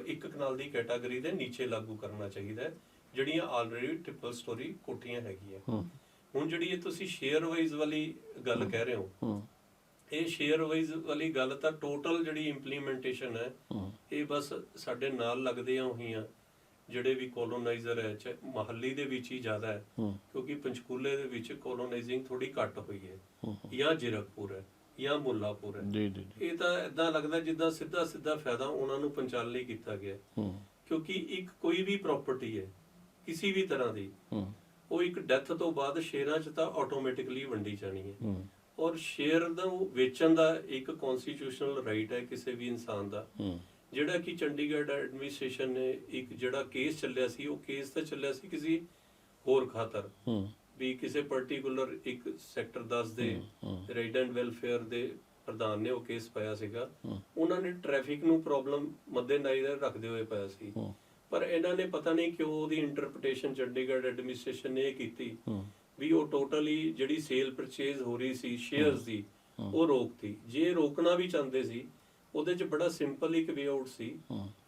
B: ਇੱਕ ਕਨਾਲ ਦੀ ਕੈਟਾਗਰੀ ਦੇ ਨੀਚੇ ਲਾਗੂ ਕਰਨਾ ਚਾਹੀਦਾ ਹੈ ਜਿਹੜੀਆਂ ਆਲਰੇਡੀ ਟ੍ਰਿਪਲ ਸਟੋਰੀ ਕੋਠੀਆਂ ਹੈਗੀਆਂ। ਹੁਣ ਜਿਹੜੀ ਇਹ ਤੁਸੀਂ ਸ਼ੇਅਰ ਵਾਈਜ਼ ਵਾਲੀ ਗੱਲ ਕਹਿ ਰਹੇ ਹੋ ਇਹ ਸ਼ੇਅਰ ਵਾਈਜ਼ ਵਾਲੀ ਗੱਲ ਤਾਂ ਟੋਟਲ ਜਿਹੜੀ ਇੰਪਲੀਮੈਂਟੇਸ਼ਨ ਹੈ ਇਹ ਬਸ ਸਾਡੇ ਨਾਲ ਲੱਗਦੇ ਆ ਹੋਈਆਂ ਜਿਹੜੇ ਵੀ ਕੋਲੋਨਾਈਜ਼ਰ ਹੈ ਚਾਹੇ ਮਹੱਲੀ ਦੇ ਵਿੱਚ ਹੀ ਜ਼ਿਆਦਾ ਹੈ ਕਿਉਂਕਿ ਪੰਚਕੂਲੇ ਦੇ ਵਿੱਚ ਕੋਲੋਨਾਈਜ਼ਿੰਗ ਥੋੜੀ ਘੱਟ ਹੋਈ ਹੈ। ਜਾਂ ਜਿਰਕਪੁਰ ਹੈ ਜਾਂ ਮੁੱਲਾਪੁਰ ਹੈ।
A: ਜੀ ਜੀ ਜੀ।
B: ਇਹ ਤਾਂ ਇਦਾਂ ਲੱਗਦਾ ਜਿੱਦਾਂ ਸਿੱਧਾ ਸਿੱਧਾ ਫਾਇਦਾ ਉਹਨਾਂ ਨੂੰ ਪਹੁੰਚਾਉਣ ਲਈ ਕੀਤਾ ਗਿਆ ਕਿਉਂਕਿ ਇੱਕ ਕੋਈ ਵੀ ਪ੍ਰਾਪਰਟੀ ਹੈ ਕਿਸੇ ਵੀ ਤਰ੍ਹਾਂ ਦੀ ਉਹ ਇੱਕ ਡੈਥ ਤੋਂ ਬਾਅਦ ਸ਼ੇਅਰਾਂ 'ਚ ਤਾਂ ਆਟੋਮੈਟਿਕਲੀ ਵੰਡੀ ਜਾਣੀ ਹੈ। ਔਰ ਸ਼ੇਅਰ ਨੂੰ ਵੇਚਣ ਦਾ ਇੱਕ ਕਨਸਟੀਟਿਊਸ਼ਨਲ ਰਾਈਟ ਹੈ ਕਿਸੇ ਵੀ ਇਨਸਾਨ ਦਾ। ਜਿਹੜਾ ਕਿ ਚੰਡੀਗੜ੍ਹ ਐਡਮਿਨਿਸਟ੍ਰੇਸ਼ਨ ਨੇ ਇੱਕ ਜਿਹੜਾ ਕੇਸ ਚੱਲਿਆ ਸੀ ਉਹ ਕੇਸ ਤਾਂ ਚੱਲਿਆ ਸੀ ਕਿਸੇ ਹੋਰ ਖਾਤਰ। ਵੀ ਕਿਸੇ ਪਾਰਟਿਕੂਲਰ ਇੱਕ ਸੈਕਟਰ 10 ਦੇ ਰੈਜ਼ੀਡੈਂਟ ਵੈਲਫੇਅਰ ਦੇ ਪ੍ਰਧਾਨ ਨੇ ਉਹ ਕੇਸ ਪਾਇਆ ਸੀਗਾ। ਉਹਨਾਂ ਨੇ ਟ੍ਰੈਫਿਕ ਨੂੰ ਪ੍ਰੋਬਲਮ ਮੱਦੇਨਜ਼ਰ ਰੱਖਦੇ ਹੋਏ ਪਾਇਆ ਸੀ। ਪਰ ਇਹਨਾਂ ਨੇ ਪਤਾ ਨਹੀਂ ਕਿਉਂ ਉਹਦੀ ਇੰਟਰਪ੍ਰੀਟੇਸ਼ਨ ਚੰਡੀਗੜ੍ਹ ਐਡਮਿਨਿਸਟ੍ਰੇਸ਼ਨ ਨੇ ਇਹ ਕੀਤੀ। ਵੀ ਉਹ ਟੋਟਲੀ ਜਿਹੜੀ ਸੇਲ ਪਰਚੇਜ਼ ਹੋ ਰਹੀ ਸੀ ਸ਼ੇਅਰਸ ਦੀ ਉਹ ਰੋਕਤੀ। ਜੇ ਰੋਕਣਾ ਵੀ ਚਾਹੁੰਦੇ ਸੀ ਉਹਦੇ 'ਚ ਬੜਾ ਸਿੰਪਲ ਇੱਕ ਵੇ ਆਊਟ ਸੀ।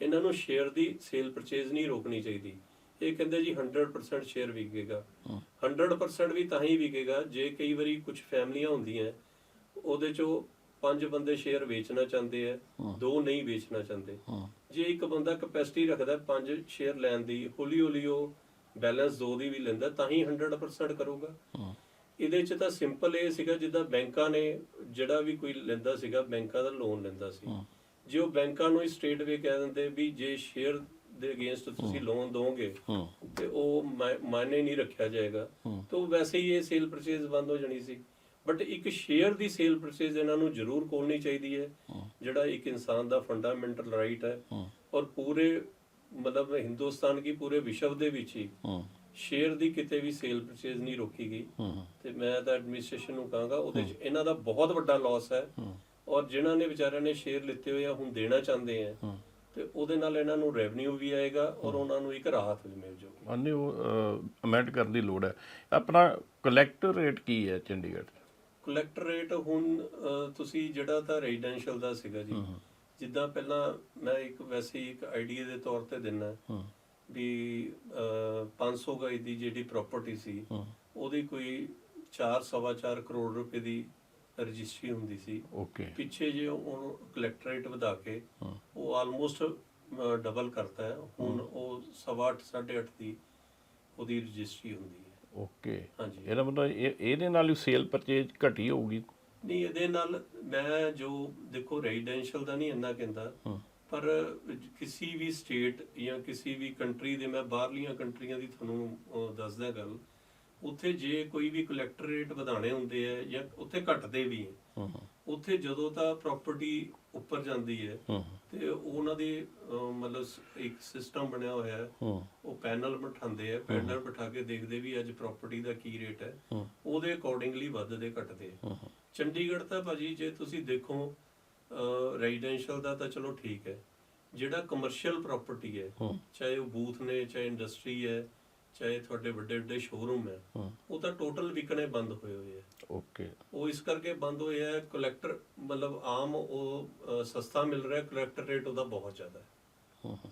B: ਇਹਨਾਂ ਨੂੰ ਸ਼ੇਅਰ ਦੀ ਸੇਲ ਪਰਚੇਜ਼ ਨਹੀਂ ਰੋਕਣੀ ਚਾਹੀਦੀ। ਇਹ ਕਹਿੰਦੇ ਜੀ 100% ਸ਼ੇਅਰ ਵਿਕੇਗਾ।
A: ਹੂੰ।
B: 100% ਵੀ ਤਾਂ ਹੀ ਵਿਕੇਗਾ ਜੇ ਕਈ ਵਾਰੀ ਕੁਝ ਫੈਮਲੀਆਂ ਹੁੰਦੀਆਂ ਉਹਦੇ 'ਚੋਂ ਪੰਜ ਬੰਦੇ ਸ਼ੇਅਰ ਵੇਚਣਾ ਚਾਹੁੰਦੇ ਆ। ਦੋ ਨਹੀਂ ਵੇਚਣਾ ਚਾਹੁੰਦੇ। ਜੇ ਇੱਕ ਬੰਦਾ ਕਪੈਸਿਟੀ ਰੱਖਦਾ ਪੰਜ ਸ਼ੇਅਰ ਲੈਣ ਦੀ ਹੌਲੀ ਹੌਲੀ ਉਹ ਬੈਲੈਂਸ ਦੋ ਦੀ ਵੀ ਲੈਂਦਾ ਤਾਂ ਹੀ 100% ਕਰੂਗਾ। ਇਹਦੇ 'ਚ ਤਾਂ ਸਿੰਪਲ ਇਹ ਸੀਗਾ ਜਿੱਦਾਂ ਬੈਂਕਾਂ ਨੇ ਜਿਹੜਾ ਵੀ ਕੋਈ ਲੈਂਦਾ ਸੀਗਾ ਬੈਂਕਾਂ ਦਾ ਲੋਨ ਲੈਂਦਾ ਸੀ। ਜੇ ਉਹ ਬੈਂਕਾਂ ਨੂੰ ਹੀ ਸਟ੍ਰੇਟ ਵੇ ਕਹਿ ਦਿੰਦੇ ਵੀ ਜੇ ਸ਼ੇਅਰ ਦੇ ਅਗੇਂਸਟ ਤੁਸੀਂ ਲੋਨ ਦੋਗੇ ਤੇ ਉਹ ਮਾਇਨੇ ਨਹੀਂ ਰੱਖਿਆ ਜਾਏਗਾ। ਤਾਂ ਵੈਸੇ ਹੀ ਇਹ ਸੇਲ ਪਰਚੇਜ਼ ਬੰਦ ਹੋ ਜਾਣੀ ਸੀ। ਬਟ ਇੱਕ ਸ਼ੇਅਰ ਦੀ ਸੇਲ ਪਰਚੇਜ਼ ਇਹਨਾਂ ਨੂੰ ਜ਼ਰੂਰ ਖੋਲਣੀ ਚਾਹੀਦੀ ਹੈ। ਜਿਹੜਾ ਇੱਕ ਇਨਸਾਨ ਦਾ ਫੰਡਾਮੈਂਟਲ ਰਾਈਟ ਹੈ। ਔਰ ਪੂਰੇ ਮਤਲਬ ਹਿੰਦੁਸਤਾਨ ਕੀ ਪੂਰੇ ਵਿਸ਼ਵ ਦੇ ਵਿੱਚ ਹੂੰ। ਸ਼ੇਅਰ ਦੀ ਕਿਤੇ ਵੀ ਸੇਲ ਪਰਚੇਜ਼ ਨਹੀਂ ਰੋਕੀ ਗਈ। ਤੇ ਮੈਂ ਤਾਂ ਐਡਮਿਨਿਸਟ੍ਰੇਸ਼ਨ ਨੂੰ ਕਹਾਂਗਾ ਉਹਦੇ 'ਚ ਇਹਨਾਂ ਦਾ ਬਹੁਤ ਵੱਡਾ ਲਾਸ ਹੈ। ਔਰ ਜਿਨ੍ਹਾਂ ਨੇ ਵਿਚਾਰਿਆਂ ਨੇ ਸ਼ੇਅਰ ਲਿੱਤੇ ਹੋਏ ਆ ਹੁਣ ਦੇਣਾ ਚਾਹੁੰਦੇ ਆ। ਤੇ ਉਹਦੇ ਨਾਲ ਇਹਨਾਂ ਨੂੰ ਰੈਵਨਿਊ ਵੀ ਆਏਗਾ ਔਰ ਉਹਨਾਂ ਨੂੰ ਇੱਕ ਰਾਹਤ ਵੀ ਮਿਲ ਜਾਊਗੀ।
A: ਅੰਨੇ ਉਹ ਅਮੈਂਡ ਕਰਨ ਦੀ ਲੋੜ ਹੈ। ਆਪਣਾ ਕਲੈਕਟਰ ਰੇਟ ਕੀ ਹੈ ਚੰਡੀਗੜ੍ਹ?
B: ਕਲੈਕਟਰ ਰੇਟ ਹੁਣ ਤੁਸੀਂ ਜਿਹੜਾ ਤਾਂ ਰੈਜ਼ੀਡੈਂਸ਼ੀਅਲ ਦਾ ਸੀਗਾ ਜੀ। ਜਿੱਦਾਂ ਪਹਿਲਾਂ ਮੈਂ ਇੱਕ ਵੈਸੇ ਇੱਕ ਆਈਡੀਆ ਦੇ ਤੌਰ ਤੇ ਦਿੰਨਾ।
A: ਹੂੰ।
B: ਵੀ ਅਹ, 500 ਗਜ ਦੀ ਜਿਹੜੀ ਪ੍ਰਾਪਰਟੀ ਸੀ ਉਹਦੀ ਕੋਈ 4 ਸਵਾ 4 ਕਰੋੜ ਰੁਪਏ ਦੀ ਰਜਿਸਟਰੀ ਹੁੰਦੀ ਸੀ।
A: ਓਕੇ
B: ਪਿੱਛੇ ਜੇ ਉਹ ਕਲੈਕਟਰੇਟ ਵਧਾ ਕੇ ਉਹ ਆਲਮੋਸਟ ਡਬਲ ਕਰਤਾ ਹੈ। ਹੁਣ ਉਹ ਸਵਾ ਅੱਠ, ਸਾਢੇ 8 ਦੀ ਉਹਦੀ ਰਜਿਸਟਰੀ ਹੁੰਦੀ ਹੈ।
A: ਓਕੇ
B: ਹਾਂਜੀ।
A: ਇਹਦਾ ਮਤਲਬ ਇਹ ਇਹਦੇ ਨਾਲ ਹੀ ਸੇਲ ਪਰਚੇਜ ਘਟੀ ਹੋਊਗੀ?
B: ਨਹੀਂ ਇਹਦੇ ਨਾਲ ਮੈਂ ਜੋ ਦੇਖੋ ਰੈਜ਼ੀਡੈਂਸ਼ੀਅਲ ਦਾ ਨਹੀਂ ਇੰਨਾ ਕਹਿੰਦਾ। ਪਰ ਕਿਸੇ ਵੀ ਸਟੇਟ ਜਾਂ ਕਿਸੇ ਵੀ ਕੰਟਰੀ ਦੇ ਮੈਂ ਬਾਹਰਲੀਆਂ ਕੰਟਰੀਆਂ ਦੀ ਤੁਹਾਨੂੰ ਦੱਸਦਾ ਗੱਲ ਉੱਥੇ ਜੇ ਕੋਈ ਵੀ ਕਲੈਕਟਰ ਰੇਟ ਵਧਾਣੇ ਹੁੰਦੇ ਆ ਜਾਂ ਉੱਥੇ ਘਟਦੇ ਵੀ ਹੂੰ, ਉੱਥੇ ਜਦੋਂ ਤਾਂ ਪ੍ਰਾਪਰਟੀ ਉੱਪਰ ਜਾਂਦੀ ਹੈ ਤੇ ਉਹਨਾਂ ਦੇ ਮਤਲਬ ਇੱਕ ਸਿਸਟਮ ਬਣਿਆ ਹੋਇਆ
A: ਹੈ
B: ਉਹ ਪੈਨਲ ਬਿਠਾਉਂਦੇ ਆ ਪੈਨਲ ਬਿਠਾ ਕੇ ਦੇਖਦੇ ਵੀ ਅੱਜ ਪ੍ਰਾਪਰਟੀ ਦਾ ਕੀ ਰੇਟ ਹੈ ਉਹਦੇ ਅਕੋਰਡਿੰਗਲੀ ਵੱਧਦੇ ਘਟਦੇ ਆ। ਚੰਡੀਗੜ੍ਹ ਤਾਂ ਭਾਜੀ ਜੇ ਤੁਸੀਂ ਦੇਖੋ ਰੈਜ਼ੀਡੈਂਸ਼ੀਅਲ ਦਾ ਤਾਂ ਚਲੋ ਠੀਕ ਹੈ। ਜਿਹੜਾ ਕਮਰਸ਼ੀਅਲ ਪ੍ਰਾਪਰਟੀ ਹੈ
A: ਹੂੰ।
B: ਚਾਹੇ ਉਹ ਬੂਥ ਨੇ ਚਾਹੇ ਇੰਡਸਟਰੀ ਹੈ ਚਾਹੇ ਤੁਹਾਡੇ ਵੱਡੇ ਵੱਡੇ ਸ਼ੋਰੂਮ ਹੈ
A: ਹੂੰ।
B: ਉਹ ਤਾਂ ਟੋਟਲ ਵਿਕਣੇ ਬੰਦ ਹੋਏ ਹੋਏ ਆ
A: ਓਕੇ
B: ਉਹ ਇਸ ਕਰਕੇ ਬੰਦ ਹੋਏ ਆ ਕਲੈਕਟਰ ਮਤਲਬ ਆਮ ਉਹ ਸਸਤਾ ਮਿਲ ਰਿਹਾ ਕਲੈਕਟਰ ਰੇਟ ਉਹਦਾ ਬਹੁਤ ਜ਼ਿਆਦਾ ਹੈ।
A: ਹੂੰ ਹੂੰ,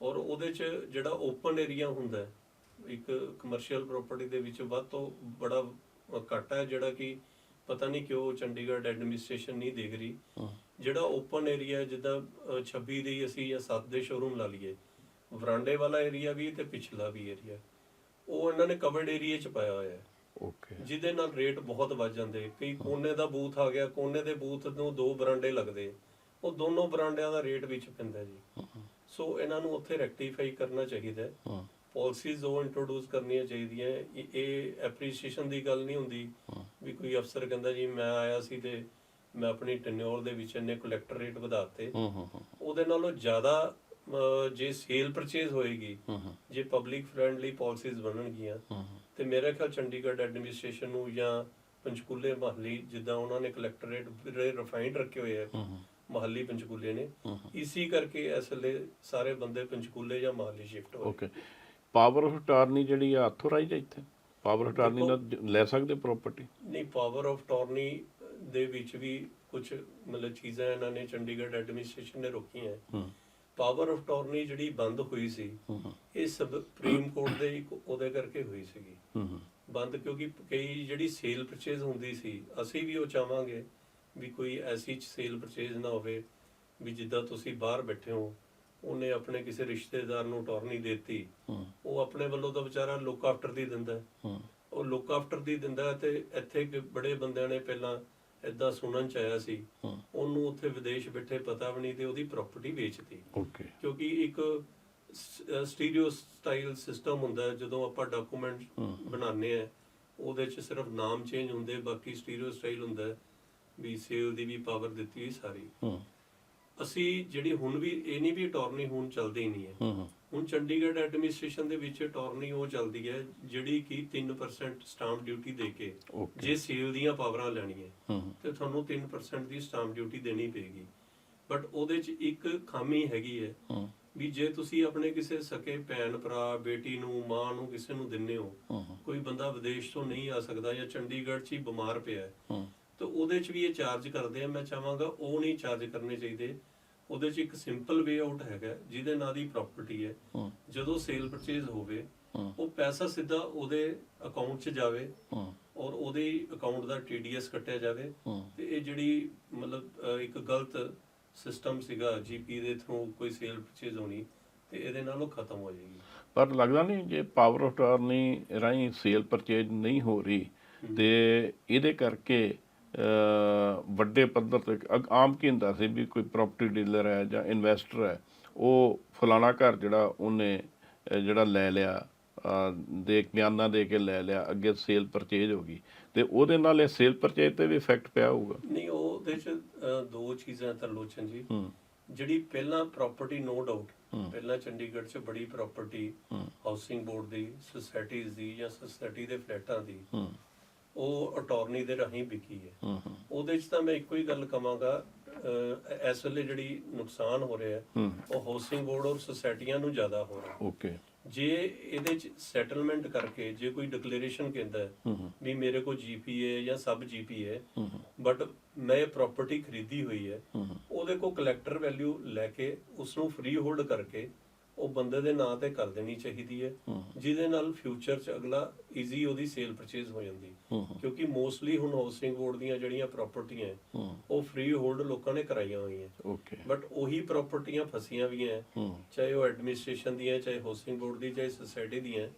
B: ਔਰ ਉਹਦੇ ਚ ਜਿਹੜਾ ਓਪਨ ਏਰੀਆ ਹੁੰਦਾ ਹੈ ਇੱਕ ਕਮਰਸ਼ੀਅਲ ਪ੍ਰਾਪਰਟੀ ਦੇ ਵਿੱਚ ਵੱਧ ਤੋਂ ਬੜਾ ਘੱਟ ਹੈ ਜਿਹੜਾ ਕਿ ਪਤਾ ਨਹੀਂ ਕਿਉਂ ਚੰਡੀਗੜ੍ਹ ਐਡਮਿਨਿਸਟ੍ਰੇਸ਼ਨ ਨਹੀਂ ਦੇਖ ਰਹੀ। ਜਿਹੜਾ ਓਪਨ ਏਰੀਆ ਜਿੱਦਾਂ ਅਹ, 26 ਦੇ ਅਸੀਂ ਜਾਂ 7 ਦੇ ਸ਼ੋਰੂਮ ਲਾ ਲਈਏ। ਵਰਾਂਡੇ ਵਾਲਾ ਏਰੀਆ ਵੀ ਤੇ ਪਿਛਲਾ ਵੀ ਏਰੀਆ। ਉਹ ਇਹਨਾਂ ਨੇ ਕਵਰਡ ਏਰੀਆ ਚ ਪਾਇਆ ਹੋਇਆ ਹੈ।
A: ਓਕੇ
B: ਜਿਹਦੇ ਨਾਲ ਰੇਟ ਬਹੁਤ ਵੱਧ ਜਾਂਦੇ। ਕਈ ਕੋਨੇ ਦਾ ਬੂਥ ਆ ਗਿਆ ਕੋਨੇ ਦੇ ਬੂਥ ਨੂੰ ਦੋ ਬਰਾਂਡੇ ਲੱਗਦੇ। ਉਹ ਦੋਨੋਂ ਬਰਾਂਡਿਆਂ ਦਾ ਰੇਟ ਵਿੱਚ ਪੈਂਦਾ ਜੀ। ਸੋ ਇਹਨਾਂ ਨੂੰ ਉੱਥੇ ਰੈਕਟੀਫਾਈ ਕਰਨਾ ਚਾਹੀਦਾ ਪਾਲਿਸੀਜ਼ ਉਹ ਇੰਟਰੋਡਿਊਸ ਕਰਨੀਆਂ ਚਾਹੀਦੀਆਂ। ਇਹ ਐਪਰੀਸ਼ੀਏਸ਼ਨ ਦੀ ਗੱਲ ਨਹੀਂ ਹੁੰਦੀ। ਵੀ ਕੋਈ ਅਫਸਰ ਕਹਿੰਦਾ ਜੀ ਮੈਂ ਆਇਆ ਸੀ ਤੇ ਮੈਂ ਆਪਣੀ ਟੈਨਿਓਰ ਦੇ ਵਿੱਚ ਇੰਨੇ ਕਲੈਕਟਰ ਰੇਟ ਵਧਾਤੇ।
A: ਹੂੰ ਹੂੰ ਹੂੰ।
B: ਉਹਦੇ ਨਾਲੋਂ ਜ਼ਿਆਦਾ ਅਹ, ਜੇ ਸੇਲ ਪਰਚੇਜ਼ ਹੋਏਗੀ
A: ਹੂੰ ਹੂੰ।
B: ਜੇ ਪਬਲਿਕ ਫ੍ਰੈਂਡਲੀ ਪਾਲਿਸੀਜ਼ ਬਣਨਗੀਆਂ
A: ਹੂੰ
B: ਤੇ ਮੇਰੇ ਖਿਆਲ ਚੰਡੀਗੜ੍ਹ ਐਡਮਿਨਿਸਟ੍ਰੇਸ਼ਨ ਨੂੰ ਜਾਂ ਪੰਚਕੂਲੇ ਮਹੱਲੀ ਜਿੱਦਾਂ ਉਹਨਾਂ ਨੇ ਕਲੈਕਟਰ ਰੇਟ ਰਿਫਾਈਨਡ ਰੱਖੇ ਹੋਏ ਆ
A: ਹੂੰ
B: ਮਹੱਲੀ ਪੰਚਕੂਲੇ ਨੇ ਇਸੀ ਕਰਕੇ ਇਸ ਵੇਲੇ ਸਾਰੇ ਬੰਦੇ ਪੰਚਕੂਲੇ ਜਾਂ ਮਹੱਲੀ ਸ਼ਿਫਟ ਹੋ
A: ਓਕੇ ਪਾਵਰ ਆਫ ਅਟਾਰਨੀ ਜਿਹੜੀ ਆ ਆਥੋਰਾਈਜ਼ ਹੈ ਇੱਥੇ? ਪਾਵਰ ਆਫ ਅਟਾਰਨੀ ਨਾਲ ਜ- ਲੈ ਸਕਦੇ ਪ੍ਰਾਪਰਟੀ
B: ਨਹੀਂ ਪਾਵਰ ਆਫ ਟਾਰਨੀ ਦੇ ਵਿੱਚ ਵੀ ਕੁਝ ਮਤਲਬ ਚੀਜ਼ਾਂ ਇਹਨਾਂ ਨੇ ਚੰਡੀਗੜ੍ਹ ਐਡਮਿਨਿਸਟ੍ਰੇਸ਼ਨ ਨੇ ਰੋਕੀਆਂ ਪਾਵਰ ਆਫ ਟਾਰਨੀ ਜਿਹੜੀ ਬੰਦ ਹੋਈ ਸੀ ਇਹ ਸੁਪਰੀਮ ਕੋਰਟ ਦੇ ਇੱਕ ਉਹਦੇ ਕਰਕੇ ਹੋਈ ਸੀਗੀ। ਬੰਦ ਕਿਉਂਕਿ ਕਈ ਜਿਹੜੀ ਸੇਲ ਪਰਚੇਜ਼ ਹੁੰਦੀ ਸੀ ਅਸੀਂ ਵੀ ਉਹ ਚਾਹਾਂਗੇ ਵੀ ਕੋਈ ਐਸੀ ਸੇਲ ਪਰਚੇਜ਼ ਨਾ ਹੋਵੇ ਵੀ ਜਿੱਦਾਂ ਤੁਸੀਂ ਬਾਹਰ ਬੈਠੇ ਹੋ ਉਹਨੇ ਆਪਣੇ ਕਿਸੇ ਰਿਸ਼ਤੇਦਾਰ ਨੂੰ ਟੌਰਨੀ ਦਿੱਤੀ। ਉਹ ਆਪਣੇ ਵੱਲੋਂ ਤਾਂ ਵਿਚਾਰਾ ਲੁੱਕ ਆਫਟਰ ਦੀ ਦਿੰਦਾ। ਉਹ ਲੁੱਕ ਆਫਟਰ ਦੀ ਦਿੰਦਾ ਤੇ ਇੱਥੇ ਕਿ ਬੜੇ ਬੰਦਿਆਂ ਨੇ ਪਹਿਲਾਂ ਏਦਾਂ ਸੁਣਨ ਚ ਆਇਆ ਸੀ। ਉਹਨੂੰ ਉੱਥੇ ਵਿਦੇਸ਼ ਬੈਠੇ ਪਤਾ ਵੀ ਨਹੀਂ ਤੇ ਉਹਦੀ ਪ੍ਰਾਪਰਟੀ ਵੇਚਤੀ।
A: ਓਕੇ
B: ਕਿਉਂਕਿ ਇੱਕ ਸਟੀਰੀਓ ਸਟਾਈਲ ਸਿਸਟਮ ਹੁੰਦਾ ਜਦੋਂ ਆਪਾਂ ਡਾਕੂਮੈਂਟ। ਬਣਾਉਂਦੇ ਆ ਉਹਦੇ ਚ ਸਿਰਫ ਨਾਮ ਚੇਂਜ ਹੁੰਦੇ ਬਾਕੀ ਸਟੀਰੀਓ ਸਟਾਈਲ ਹੁੰਦਾ ਵੀ ਸੇਲ ਦੀ ਵੀ ਪਾਵਰ ਦਿੱਤੀ ਹੋਈ ਸਾਰੀ। ਅਸੀਂ ਜਿਹੜੀ ਹੁਣ ਵੀ ਇਹ ਨਹੀਂ ਵੀ ਅਟਾਰਨੀ ਹੁਣ ਚੱਲਦੀ ਨਹੀਂ ਹੂੰ, ਹੁਣ ਚੰਡੀਗੜ੍ਹ ਐਡਮਿਨਿਸਟ੍ਰੇਸ਼ਨ ਦੇ ਵਿੱਚ ਅਟਾਰਨੀ ਉਹ ਚੱਲਦੀ ਹੈ ਜਿਹੜੀ ਕਿ 3% ਸਟਾਂਪ ਡਿਊਟੀ ਦੇ ਕੇ ਜੇ ਸੇਲ ਦੀਆਂ ਪਾਵਰਾਂ ਲੈਣੀਆਂ ਤੇ ਤੁਹਾਨੂੰ 3% ਦੀ ਸਟਾਂਪ ਡਿਊਟੀ ਦੇਣੀ ਪਏਗੀ। ਬਟ ਉਹਦੇ 'ਚ ਇੱਕ ਖਾਮੀ ਹੈਗੀ ਹੈ ਵੀ ਜੇ ਤੁਸੀਂ ਆਪਣੇ ਕਿਸੇ ਸਕੇ ਭੈਣ ਭਰਾ ਬੇਟੀ ਨੂੰ ਮਾਂ ਨੂੰ ਕਿਸੇ ਨੂੰ ਦਿੰਨੇ ਹੋ ਕੋਈ ਬੰਦਾ ਵਿਦੇਸ਼ ਤੋਂ ਨਹੀਂ ਆ ਸਕਦਾ ਜਾਂ ਚੰਡੀਗੜ੍ਹ 'ਚ ਹੀ ਬਿਮਾਰ ਪਿਆ ਹੂੰ ਤਾਂ ਉਹਦੇ 'ਚ ਵੀ ਇਹ ਚਾਰਜ ਕਰਦੇ ਆ। ਮੈਂ ਚਾਹਾਂਗਾ ਉਹ ਨਹੀਂ ਚਾਰਜ ਕਰਨੇ ਚਾਹੀਦੇ। ਉਹਦੇ 'ਚ ਇੱਕ ਸਿੰਪਲ ਵੇ ਆਊਟ ਹੈਗਾ ਜਿਹਦੇ ਨਾਂ ਦੀ ਪ੍ਰਾਪਰਟੀ ਹੈ। ਜਦੋਂ ਸੇਲ ਪਰਚੇਜ਼ ਹੋਵੇ ਉਹ ਪੈਸਾ ਸਿੱਧਾ ਉਹਦੇ ਅਕਾਊਂਟ 'ਚ ਜਾਵੇ ਔਰ ਉਹਦੇ ਅਕਾਊਂਟ ਦਾ TDS ਕੱਟਿਆ ਜਾਵੇ। ਤੇ ਇਹ ਜਿਹੜੀ ਮਤਲਬ ਇੱਕ ਗਲਤ ਸਿਸਟਮ ਸੀਗਾ ਜੀਪੀ ਦੇ ਥਰੂ ਕੋਈ ਸੇਲ ਪਰਚੇਜ਼ ਹੋਣੀ ਤੇ ਇਹਦੇ ਨਾਲ ਉਹ ਖਤਮ ਹੋ ਜਾਏਗੀ।
A: ਪਰ ਲੱਗਦਾ ਨਹੀਂ ਜੇ ਪਾਵਰ ਆਫ ਅਟਾਰਨੀ ਰਾਹੀਂ ਸੇਲ ਪਰਚੇਜ ਨਹੀਂ ਹੋ ਰਹੀ ਤੇ ਇਹਦੇ ਕਰਕੇ ਵੱਡੇ ਪੱਧਰ ਤੇ ਆਮ ਕੀ ਹੁੰਦਾ ਸੀ ਵੀ ਕੋਈ ਪ੍ਰਾਪਰਟੀ ਡੀਲਰ ਹੈ ਜਾਂ ਇਨਵੈਸਟਰ ਹੈ ਉਹ ਫਲਾਣਾ ਘਰ ਜਿਹੜਾ ਉਹਨੇ ਜਿਹੜਾ ਲੈ ਲਿਆ ਦੇ ਬਿਆਨਾਂ ਦੇ ਕੇ ਲੈ ਲਿਆ ਅੱਗੇ ਸੇਲ ਪਰਚੇਜ ਹੋ ਗਈ ਤੇ ਉਹਦੇ ਨਾਲ ਇਹ ਸੇਲ ਪਰਚੇਜ ਤੇ ਵੀ ਇਫੈਕਟ ਪਿਆ ਹੋਊਗਾ?
B: ਨਹੀਂ ਉਹਦੇ 'ਚ ਅਹ, ਦੋ ਚੀਜ਼ਾਂ ਤਰਲੋਚਨ ਜੀ।
A: ਹੂੰ।
B: ਜਿਹੜੀ ਪਹਿਲਾਂ ਪ੍ਰਾਪਰਟੀ ਨੋ ਡਾਊਟ। ਪਹਿਲਾਂ ਚੰਡੀਗੜ੍ਹ 'ਚ ਬੜੀ ਪ੍ਰਾਪਰਟੀ ਹਾਊਸਿੰਗ ਬੋਰਡ ਦੀ ਸੁਸਾਇਟੀਜ਼ ਦੀ ਜਾਂ ਸੁਸਾਇਟੀ ਦੇ ਫਲੈਟਾਂ ਦੀ ਉਹ ਅਟਾਰਨੀ ਦੇ ਰਾਹੀਂ ਵਿਕੀ ਹੈ। ਉਹਦੇ 'ਚ ਤਾਂ ਮੈਂ ਇੱਕੋ ਹੀ ਗੱਲ ਕਵਾਂਗਾ ਇਸ ਵੇਲੇ ਜਿਹੜੀ ਨੁਕਸਾਨ ਹੋ ਰਿਹਾ ਹੈ ਉਹ ਹਾਊਸਿੰਗ ਬੋਰਡ ਔਰ ਸੁਸਾਇਟੀਆਂ ਨੂੰ ਜ਼ਿਆਦਾ ਹੋ ਰਿਹਾ
A: ਓਕੇ
B: ਜੇ ਇਹਦੇ 'ਚ ਸੈਟਲਮੈਂਟ ਕਰਕੇ ਜੇ ਕੋਈ ਡਿਕਲੇਰੇਸ਼ਨ ਕਹਿੰਦਾ ਹੈ ਵੀ ਮੇਰੇ ਕੋਲ ਜੀਪੀ ਹੈ ਜਾਂ ਸਬ ਜੀਪੀ ਹੈ
A: ਹੂੰ ਹੂੰ,
B: ਬਟ ਮੈਂ ਇਹ ਪ੍ਰਾਪਰਟੀ ਖਰੀਦੀ ਹੋਈ ਹੂੰ, ਉਹਦੇ ਕੋਲ ਕਲੈਕਟਰ ਵੈਲਿਊ ਲੈ ਕੇ ਉਸ ਨੂੰ ਫ੍ਰੀ ਹੋਲਡ ਕਰਕੇ ਉਹ ਬੰਦੇ ਦੇ ਨਾਂ ਤੇ ਕਰ ਦੇਣੀ ਚਾਹੀਦੀ ਹੈ ਜਿਹਦੇ ਨਾਲ ਫਿਊਚਰ 'ਚ ਅਗਲਾ ਈਜ਼ੀ ਉਹਦੀ ਸੇਲ ਪਰਚੇਜ਼ ਹੋ ਜਾਂਦੀ। ਕਿਉਂਕਿ ਮੋਸਟਲੀ ਹੁਣ ਹਾਊਸਿੰਗ ਬੋਰਡ ਦੀਆਂ ਜਿਹੜੀਆਂ ਪ੍ਰਾਪਰਟੀਆਂ ਉਹ ਫ੍ਰੀ ਹੋਲਡ ਲੋਕਾਂ ਨੇ ਕਰਾਈਆਂ ਹੋਈਆਂ।
A: ਓਕੇ
B: ਬਟ ਉਹੀ ਪ੍ਰਾਪਰਟੀਆਂ ਫਸੀਆਂ ਵੀ ਹੂੰ ਚਾਹੇ ਉਹ ਐਡਮਿਨਿਸਟ੍ਰੇਸ਼ਨ ਦੀਆਂ ਚਾਹੇ ਹਾਊਸਿੰਗ ਬੋਰਡ ਦੀ ਚਾਹੇ ਸੁਸਾਇਟੀ ਦੀਆਂ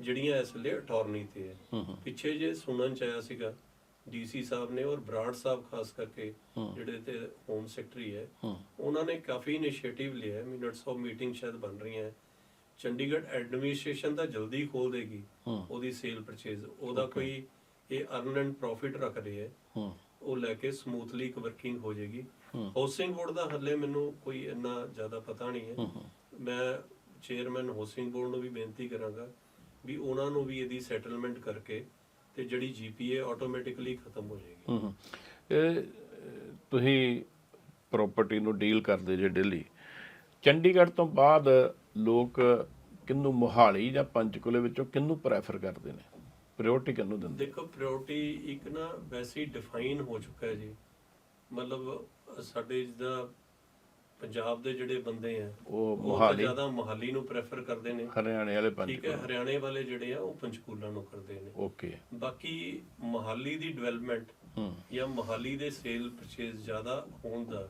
B: ਜਿਹੜੀਆਂ ਇਸ ਵੇਲੇ ਅਟਾਰਨੀ ਤੇ ਹੂੰ, ਪਿੱਛੇ ਜੇ ਸੁਣਨ ਚ ਆਇਆ ਸੀਗਾ ਡੀਸੀ ਸਾਹਿਬ ਨੇ ਔਰ ਬਰਾੜ ਸਾਹਿਬ ਖਾਸ ਕਰਕੇ। ਜਿਹੜੇ ਤੇ ਹੋਮ ਸੈਕਟਰੀ ਹੈ ਉਹਨਾਂ ਨੇ ਕਾਫੀ ਇਨੀਸ਼ੀਏਟਿਵ ਲਿਆ ਹੈ। ਮਿੰਟਸ ਆਫ ਮੀਟਿੰਗ ਸ਼ਾਇਦ ਬਣ ਰਹੀਆਂ ਹੈ। ਚੰਡੀਗੜ੍ਹ ਐਡਮਿਨਿਸਟ੍ਰੇਸ਼ਨ ਤਾਂ ਜਲਦੀ ਖੋਲ ਦੇਗੀ ਉਹਦੀ ਸੇਲ ਪਰਚੇਜ਼ ਉਹਦਾ ਕੋਈ ਇਹ ਅਰਨ ਐਂਡ ਪ੍ਰੋਫਿਟ ਰੱਖ ਰਹੇ ਹੈ। ਉਹ ਲੈ ਕੇ ਸਮੂਥਲੀ ਇੱਕ ਵਰਕਿੰਗ ਹੋ ਜਾਏਗੀ। ਹਾਊਸਿੰਗ ਬੋਰਡ ਦਾ ਹੱਲੇ ਮੈਨੂੰ ਕੋਈ ਇੰਨਾ ਜ਼ਿਆਦਾ ਪਤਾ ਨਹੀਂ ਹੂੰ। ਮੈਂ ਚੇਅਰਮੈਨ ਹਾਊਸਿੰਗ ਬੋਰਡ ਨੂੰ ਵੀ ਬੇਨਤੀ ਕਰਾਂਗਾ ਵੀ ਉਹਨਾਂ ਨੂੰ ਵੀ ਇਹਦੀ ਸੈਟਲਮੈਂਟ ਕਰਕੇ ਤੇ ਜਿਹੜੀ ਜੀਪੀਏ ਆਟੋਮੈਟਿਕਲੀ ਖਤਮ ਹੋ ਜਾਏਗੀ।
A: ਹੂੰ। ਇਹ ਤੁਸੀਂ ਪ੍ਰਾਪਰਟੀ ਨੂੰ ਡੀਲ ਕਰਦੇ ਜੇ ਦਿੱਲੀ ਚੰਡੀਗੜ੍ਹ ਤੋਂ ਬਾਅਦ ਲੋਕ ਕਿੰਨੂੰ ਮੁਹਾਲੀ ਜਾਂ ਪੰਚਕੂਲੇ ਵਿੱਚੋਂ ਕਿੰਨੂੰ ਪ੍ਰੈਫਰ ਕਰਦੇ ਨੇ? ਪ੍ਰਾਇੋਰਟੀ ਕਿੰਨੂੰ ਦਿੰਦੇ?
B: ਦੇਖੋ ਪ੍ਰਾਇੋਰਟੀ ਇੱਕ ਨਾ ਵੈਸੇ ਹੀ ਡਿਫਾਈਨ ਹੋ ਚੁੱਕਾ ਹੈ ਜੀ। ਮਤਲਬ ਸਾਡੇ ਜਿੱਦਾਂ ਪੰਜਾਬ ਦੇ ਜਿਹੜੇ ਬੰਦੇ ਆ
A: ਉਹ ਮੁਹਾਲੀ।
B: ਜ਼ਿਆਦਾ ਮੁਹਾਲੀ ਨੂੰ ਪ੍ਰੈਫਰ ਕਰਦੇ ਨੇ।
A: ਹਰਿਆਣੇ ਵਾਲੇ
B: ਠੀਕ ਹੈ ਹਰਿਆਣੇ ਵਾਲੇ ਜਿਹੜੇ ਆ ਉਹ ਪੰਚਕੂਲਾ ਨੂੰ ਕਰਦੇ ਨੇ।
A: ਓਕੇ।
B: ਬਾਕੀ ਮੁਹਾਲੀ ਦੀ ਡਿਵੈਲਪਮੈਂਟ ਜਾਂ ਮੁਹਾਲੀ ਦੇ ਸੇਲ ਪਰਚੇਜ਼ ਜ਼ਿਆਦਾ ਹੋਣ ਦਾ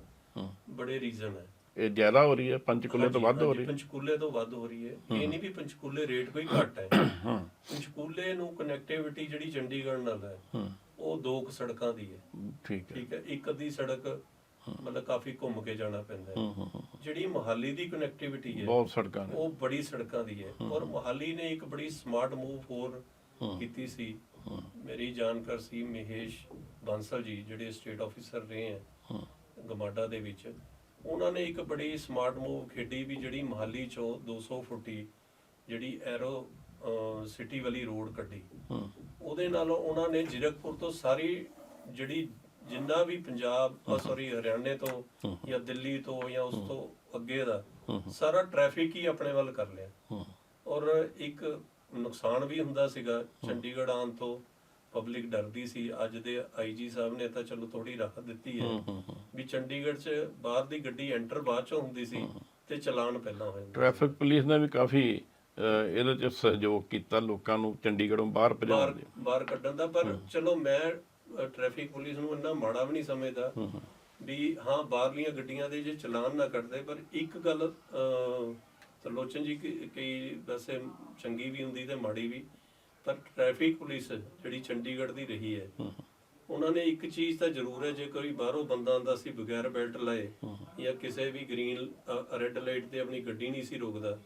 B: ਬੜੇ ਰੀਜ਼ਨ ਹੈ।
A: ਇਹ ਜ਼ਿਆਦਾ ਹੋ ਰਹੀ ਹੈ ਪੰਚਕੂਲੇ ਤੋਂ ਵੱਧ ਹੋ ਰਹੀ ਹੈ?
B: ਪੰਚਕੂਲੇ ਤੋਂ ਵੱਧ ਹੋ ਰਹੀ ਹੈ। ਇਹ ਨਹੀਂ ਵੀ ਪੰਚਕੂਲੇ ਰੇਟ ਕੋਈ ਘੱਟ ਹੈ।
A: ਹੂੰ।
B: ਪੰਚਕੂਲੇ ਨੂੰ ਕਨੈਕਟੀਵਿਟੀ ਜਿਹੜੀ ਚੰਡੀਗੜ੍ਹ ਨਾਲ ਹੈ
A: ਹੂੰ।
B: ਉਹ ਦੋ ਕੁ ਸੜਕਾਂ ਦੀ ਹੈ।
A: ਠੀਕ ਹੈ।
B: ਠੀਕ ਹੈ ਇੱਕ ਅੱਧੀ ਸੜਕ ਮਤਲਬ ਕਾਫੀ ਘੁੰਮ ਕੇ ਜਾਣਾ ਪੈਂਦਾ ਹੈ। ਜਿਹੜੀ ਮੁਹਾਲੀ ਦੀ ਕਨੈਕਟੀਵਿਟੀ ਹੈ
A: ਬਹੁਤ ਸੜਕਾਂ ਨੇ।
B: ਉਹ ਬੜੀ ਸੜਕਾਂ ਦੀ ਹੈ। ਔਰ ਮੁਹਾਲੀ ਨੇ ਇੱਕ ਬੜੀ ਸਮਾਰਟ ਮੂਵ ਹੋਰ। ਕੀਤੀ ਸੀ। ਮੇਰੀ ਜਾਣਕਾਰ ਸੀ ਮਹੇਸ਼ ਬਾਂਸਲ ਜੀ ਜਿਹੜੇ ਸਟੇਟ ਆਫੀਸਰ ਰਹੇ ਹੈ ਗਮਾਡਾ ਦੇ ਵਿੱਚ। ਉਹਨਾਂ ਨੇ ਇੱਕ ਬੜੀ ਸਮਾਰਟ ਮੂਵ ਖੇਡੀ ਵੀ ਜਿਹੜੀ ਮਹਾਲੀ ਚੋਂ 200 ਫੁੱਟੀ ਜਿਹੜੀ ਐਰੋ ਸਿਟੀ ਵਾਲੀ ਰੋਡ ਕੱਢੀ। ਉਹਦੇ ਨਾਲ ਉਹਨਾਂ ਨੇ ਜ਼ਿਰਕਪੁਰ ਤੋਂ ਸਾਰੀ ਜਿਹੜੀ ਜਿੰਨਾ ਵੀ ਪੰਜਾਬ ਸੌਰੀ ਹਰਿਆਣੇ ਤੋਂ ਜਾਂ ਦਿੱਲੀ ਤੋਂ ਜਾਂ ਉਸ ਤੋਂ ਅੱਗੇ ਦਾ ਸਾਰਾ ਟ੍ਰੈਫਿਕ ਹੀ ਆਪਣੇ ਵੱਲ ਕਰ ਲਿਆ। ਔਰ ਇੱਕ ਨੁਕਸਾਨ ਵੀ ਹੁੰਦਾ ਸੀਗਾ ਚੰਡੀਗੜ੍ਹ ਆਉਣ ਤੋਂ ਪਬਲਿਕ ਡਰਦੀ ਸੀ। ਅੱਜ ਦੇ ਆਈਜੀ ਸਾਹਿਬ ਨੇ ਤਾਂ ਚਲੋ ਥੋੜੀ ਰਾਹਤ ਦਿੱਤੀ ਹੈ ਵੀ ਚੰਡੀਗੜ੍ਹ 'ਚ ਬਾਹਰ ਦੀ ਗੱਡੀ ਐਂਟਰ ਬਾਅਦ 'ਚ ਹੁੰਦੀ ਸੀ ਤੇ ਚਲਾਨ ਪਹਿਲਾਂ ਹੋ ਜਾਂਦਾ
A: ਟ੍ਰੈਫਿਕ ਪੁਲਿਸ ਨੇ ਵੀ ਕਾਫੀ ਇਹਦੇ ਚ ਸਹਿਯੋਗ ਕੀਤਾ। ਲੋਕਾਂ ਨੂੰ ਚੰਡੀਗੜ੍ਹੋਂ ਬਾਹਰ ਭਜਾਉਣ ਦੇ।
B: ਬਾਹਰ ਕੱਢਣ ਦਾ। ਪਰ ਚਲੋ ਮੈਂ ਟ੍ਰੈਫਿਕ ਪੁਲਿਸ ਨੂੰ ਇੰਨਾ ਮਾੜਾ ਵੀ ਨਹੀਂ ਸਮਝਦਾ ਵੀ ਹਾਂ ਬਾਹਰਲੀਆਂ ਗੱਡੀਆਂ ਦੇ ਜੇ ਚਲਾਨ ਨਾ ਕੱਟਦੇ ਪਰ ਇੱਕ ਗੱਲ ਅਹ, ਤਰਲੋਚਨ ਜੀ ਕੀ- ਕਈ ਵੈਸੇ ਚੰਗੀ ਵੀ ਹੁੰਦੀ ਤੇ ਮਾੜੀ ਵੀ ਪਰ ਟ੍ਰੈਫਿਕ ਪੁਲਿਸ ਜਿਹੜੀ ਚੰਡੀਗੜ੍ਹ ਦੀ ਰਹੀ ਹੈ ਉਹਨਾਂ ਨੇ ਇੱਕ ਚੀਜ਼ ਤਾਂ ਜ਼ਰੂਰ ਹੈ ਜੇ ਕੋਈ ਬਾਹਰੋਂ ਬੰਦਾ ਆਂਦਾ ਸੀ ਬਗੈਰ ਬੈਲਟ ਲਾਏ ਜਾਂ ਕਿਸੇ ਵੀ ਗ੍ਰੀਨ ਰੈੱਡ ਲਾਈਟ ਤੇ ਆਪਣੀ ਗੱਡੀ ਨਹੀਂ ਸੀ ਰੋਕਦਾ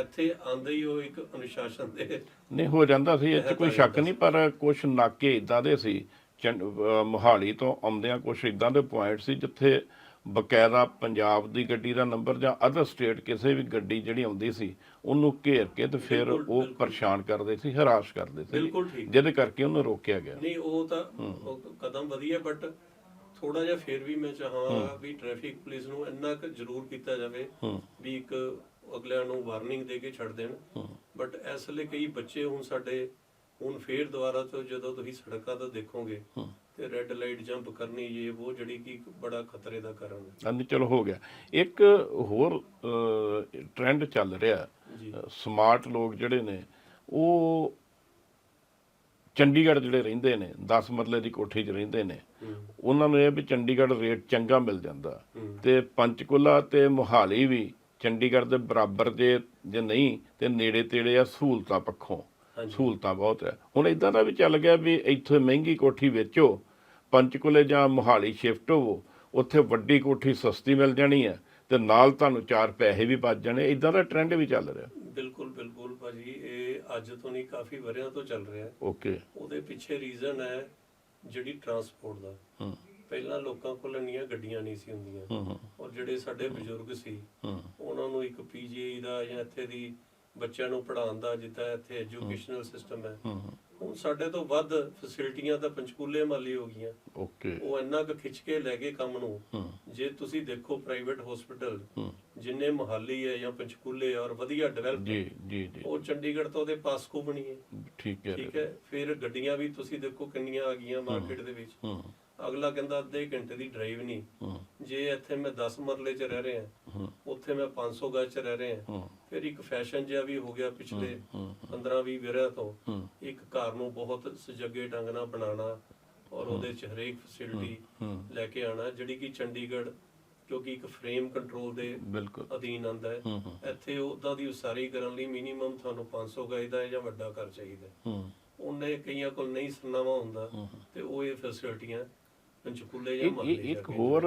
B: ਇੱਥੇ ਆਂਦੇ ਹੀ ਉਹ ਇੱਕ ਅਨੁਸ਼ਾਸਨ ਦੇ
A: ਨਹੀਂ ਹੋ ਜਾਂਦਾ ਸੀ ਇਹ ਕੋਈ ਸ਼ੱਕ ਨਹੀਂ ਪਰ ਕੁਝ ਨਾਕੇ ਇਦਾਂ ਦੇ ਸੀ ਮੋਹਾਲੀ ਤੋਂ ਆਉਂਦਿਆਂ ਕੁਝ ਇਦਾਂ ਦੇ ਪੁਆਇੰਟ ਸੀ ਜਿੱਥੇ ਬਕਾਇਦਾ ਪੰਜਾਬ ਦੀ ਗੱਡੀ ਦਾ ਨੰਬਰ ਜਾਂ ਅਦਰ ਸਟੇਟ ਕਿਸੇ ਵੀ ਗੱਡੀ ਜਿਹੜੀ ਆਉਂਦੀ ਸੀ ਉਹਨੂੰ ਘੇਰ ਕੇ ਤੇ ਫਿਰ ਉਹ। ਪਰੇਸ਼ਾਨ ਕਰਦੇ ਸੀ ਹਰਾਸ਼ ਕਰਦੇ ਸੀ ਜਿਹਦੇ ਕਰਕੇ ਉਹਨੂੰ ਰੋਕਿਆ ਗਿਆ।
B: ਨਹੀਂ ਉਹ ਤਾਂ ਕਦਮ ਵਧੀਆ ਬਟ ਥੋੜਾ ਜਿਹਾ ਫਿਰ ਵੀ ਮੈਂ ਚਾਹਾਂਗਾ ਵੀ ਟ੍ਰੈਫਿਕ ਪੁਲਿਸ ਨੂੰ ਇੰਨਾ ਕੁ ਜ਼ਰੂਰ ਕੀਤਾ ਜਾਵੇ ਵੀ ਇੱਕ ਅਗਲਿਆਂ ਨੂੰ ਵਾਰਨਿੰਗ ਦੇ ਕੇ ਛੱਡ ਦੇਣ। ਬਟ ਇਸ ਲਈ ਕਈ ਬੱਚੇ ਹੁਣ ਸਾਡੇ ਹੁਣ ਫੇਰ ਦੁਬਾਰਾ ਤੋਂ ਜਦੋਂ ਤੁਸੀਂ ਸੜਕਾਂ ਤੇ ਦੇਖੋਗੇ ਤੇ ਰੈੱਡ ਲਾਈਟ ਜੰਪ ਕਰਨੀ ਇਹ ਉਹ ਜਿਹੜੀ ਕਿ ਬੜਾ ਖਤਰੇ ਦਾ ਕਾਰਨ ਹੈ।
A: ਹਾਂਜੀ ਚਲੋ ਹੋ ਗਿਆ। ਇੱਕ ਹੋਰ ਟ੍ਰੈਂਡ ਚੱਲ ਰਿਹਾ। ਸਮਾਰਟ ਲੋਕ ਜਿਹੜੇ ਨੇ ਉਹ ਚੰਡੀਗੜ੍ਹ ਜਿਹੜੇ ਰਹਿੰਦੇ ਨੇ 10 ਮਰਲੇ ਦੀ ਕੋਠੀ 'ਚ ਰਹਿੰਦੇ ਨੇ ਉਹਨਾਂ ਨੂੰ ਇਹ ਵੀ ਚੰਡੀਗੜ੍ਹ ਰੇਟ ਚੰਗਾ ਮਿਲ ਜਾਂਦਾ। ਤੇ ਪੰਚਕੂਲਾ ਤੇ ਮੁਹਾਲੀ ਵੀ ਚੰਡੀਗੜ੍ਹ ਦੇ ਬਰਾਬਰ ਜੇ ਜੇ ਨਹੀਂ ਤੇ ਨੇੜੇ ਤੇੜੇ ਆ ਸਹੂਲਤਾਂ ਪੱਖੋਂ। ਸਹੂਲਤਾਂ ਬਹੁਤ ਹੈ। ਹੁਣ ਇਦਾਂ ਦਾ ਵੀ ਚੱਲ ਗਿਆ ਵੀ ਇੱਥੇ ਮਹਿੰਗੀ ਕੋਠੀ ਵੇਚੋ ਪੰਚਕੂਲੇ ਜਾਂ ਮੁਹਾਲੀ ਸ਼ਿਫਟ ਹੋਵੋ ਉੱਥੇ ਵੱਡੀ ਕੋਠੀ ਸਸਤੀ ਮਿਲ ਜਾਣੀ ਹੈ ਤੇ ਨਾਲ ਤੁਹਾਨੂੰ ਚਾਰ ਪੈਸੇ ਵੀ ਬਚ ਜਾਣੇ ਇਦਾਂ ਦਾ ਟ੍ਰੈਂਡ ਵੀ ਚੱਲ ਰਿਹਾ।
B: ਬਿਲਕੁਲ ਬਿਲਕੁਲ ਭਾਜੀ ਇਹ ਅੱਜ ਤੋਂ ਨਹੀਂ ਕਾਫੀ ਵਰਿਆਂ ਤੋਂ ਚੱਲ ਰਿਹਾ ਹੈ।
A: ਓਕੇ।
B: ਉਹਦੇ ਪਿੱਛੇ ਰੀਜ਼ਨ ਹੈ ਜਿਹੜੀ ਟਰਾਂਸਪੋਰਟ ਦਾ।
A: ਹੂੰ।
B: ਪਹਿਲਾਂ ਲੋਕਾਂ ਕੋਲ ਇੰਨੀਆਂ ਗੱਡੀਆਂ ਨਹੀਂ ਸੀ ਹੁੰਦੀਆਂ। ਔਰ ਜਿਹੜੇ ਸਾਡੇ ਬਜ਼ੁਰਗ ਸੀ ਉਹਨਾਂ ਨੂੰ ਇੱਕ ਪੀਜੀਆਈ ਦਾ ਜਾਂ ਇੱਥੇ ਦੀ ਬੱਚਿਆਂ ਨੂੰ ਪੜ੍ਹਾਉਣ ਦਾ ਜਿੱਦਾਂ ਇੱਥੇ ਐਜੂਕੇਸ਼ਨਲ ਸਿਸਟਮ ਹੈ। ਹੁਣ ਸਾਡੇ ਤੋਂ ਵੱਧ ਫੈਸਿਲਿਟੀਆਂ ਤਾਂ ਪੰਚਕੂਲੇ ਮਾਲੀ ਹੋ ਗਈਆਂ।
A: ਓਕੇ।
B: ਉਹ ਇੰਨਾ ਕੁ ਖਿੱਚ ਕੇ ਲੈ ਗਏ ਕੰਮ ਨੂੰ। ਜੇ ਤੁਸੀਂ ਦੇਖੋ ਪ੍ਰਾਈਵੇਟ ਹਸਪੀਟਲ ਜਿੰਨੇ ਮੁਹਾਲੀ ਹੈ ਜਾਂ ਪੰਚਕੂਲੇ ਔਰ ਵਧੀਆ ਡਿਵੈਲਪ
A: ਜੀ ਜੀ ਜੀ।
B: ਉਹ ਚੰਡੀਗੜ੍ਹ ਤੋਂ ਉਹਦੇ ਪਾਸ ਕੋ ਬਣੀ ਹੈ।
A: ਠੀਕ ਹੈ।
B: ਠੀਕ ਹੈ। ਫਿਰ ਗੱਡੀਆਂ ਵੀ ਤੁਸੀਂ ਦੇਖੋ ਕਿੰਨੀਆਂ ਆ ਗਈਆਂ ਮਾਰਕੀਟ ਦੇ ਵਿੱਚ। ਅਗਲਾ ਕਹਿੰਦਾ ਅੱਧੇ ਘੰਟੇ ਦੀ ਡਰਾਈਵ ਨਹੀਂ। ਜੇ ਇੱਥੇ ਮੈਂ 10 ਮਰਲੇ 'ਚ ਰਹਿ ਰਿਹਾ ਉੱਥੇ ਮੈਂ 500 ਗਜ 'ਚ ਰਹਿ ਰਿਹਾ ਫਿਰ ਇੱਕ ਫੈਸ਼ਨ ਜਿਹਾ ਵੀ ਹੋ ਗਿਆ ਪਿਛਲੇ
A: ਹੂੰ
B: 15-20 ਵਰਿਆਂ ਤੋਂ। ਇੱਕ ਘਰ ਨੂੰ ਬਹੁਤ ਸਜੱਗੇ ਢੰਗ ਨਾਲ ਬਣਾਉਣਾ ਔਰ ਉਹਦੇ 'ਚ ਹਰੇਕ ਫੈਸਿਲਿਟੀ ਲੈ ਕੇ ਆਣਾ ਜਿਹੜੀ ਕਿ ਚੰਡੀਗੜ੍ਹ ਕਿਉਂਕਿ ਇੱਕ ਫਰੇਮ ਕੰਟਰੋਲ ਦੇ ਅਧੀਨ ਆਂਦਾ ਹੈ। ਇੱਥੇ ਉਹਦਾ ਦੀ ਉਸਾਰੀ ਕਰਨ ਲਈ ਮਿਨੀਮਮ ਤੁਹਾਨੂੰ 500 ਗਜ ਦਾ ਜਾਂ ਵੱਡਾ ਘਰ ਚਾਹੀਦਾ ਉਹਨੇ ਕਈਆਂ ਕੋਲ ਨਹੀਂ ਸਰਨਾਮਾ ਹੁੰਦਾ ਤੇ ਉਹ ਇਹ ਫੈਸਿਲਿਟੀਆਂ ਪੰਚਕੂਲੇ ਜਾਂ
A: ਇੱਕ
B: ਮਹੱਲੇ
A: ਹੋਰ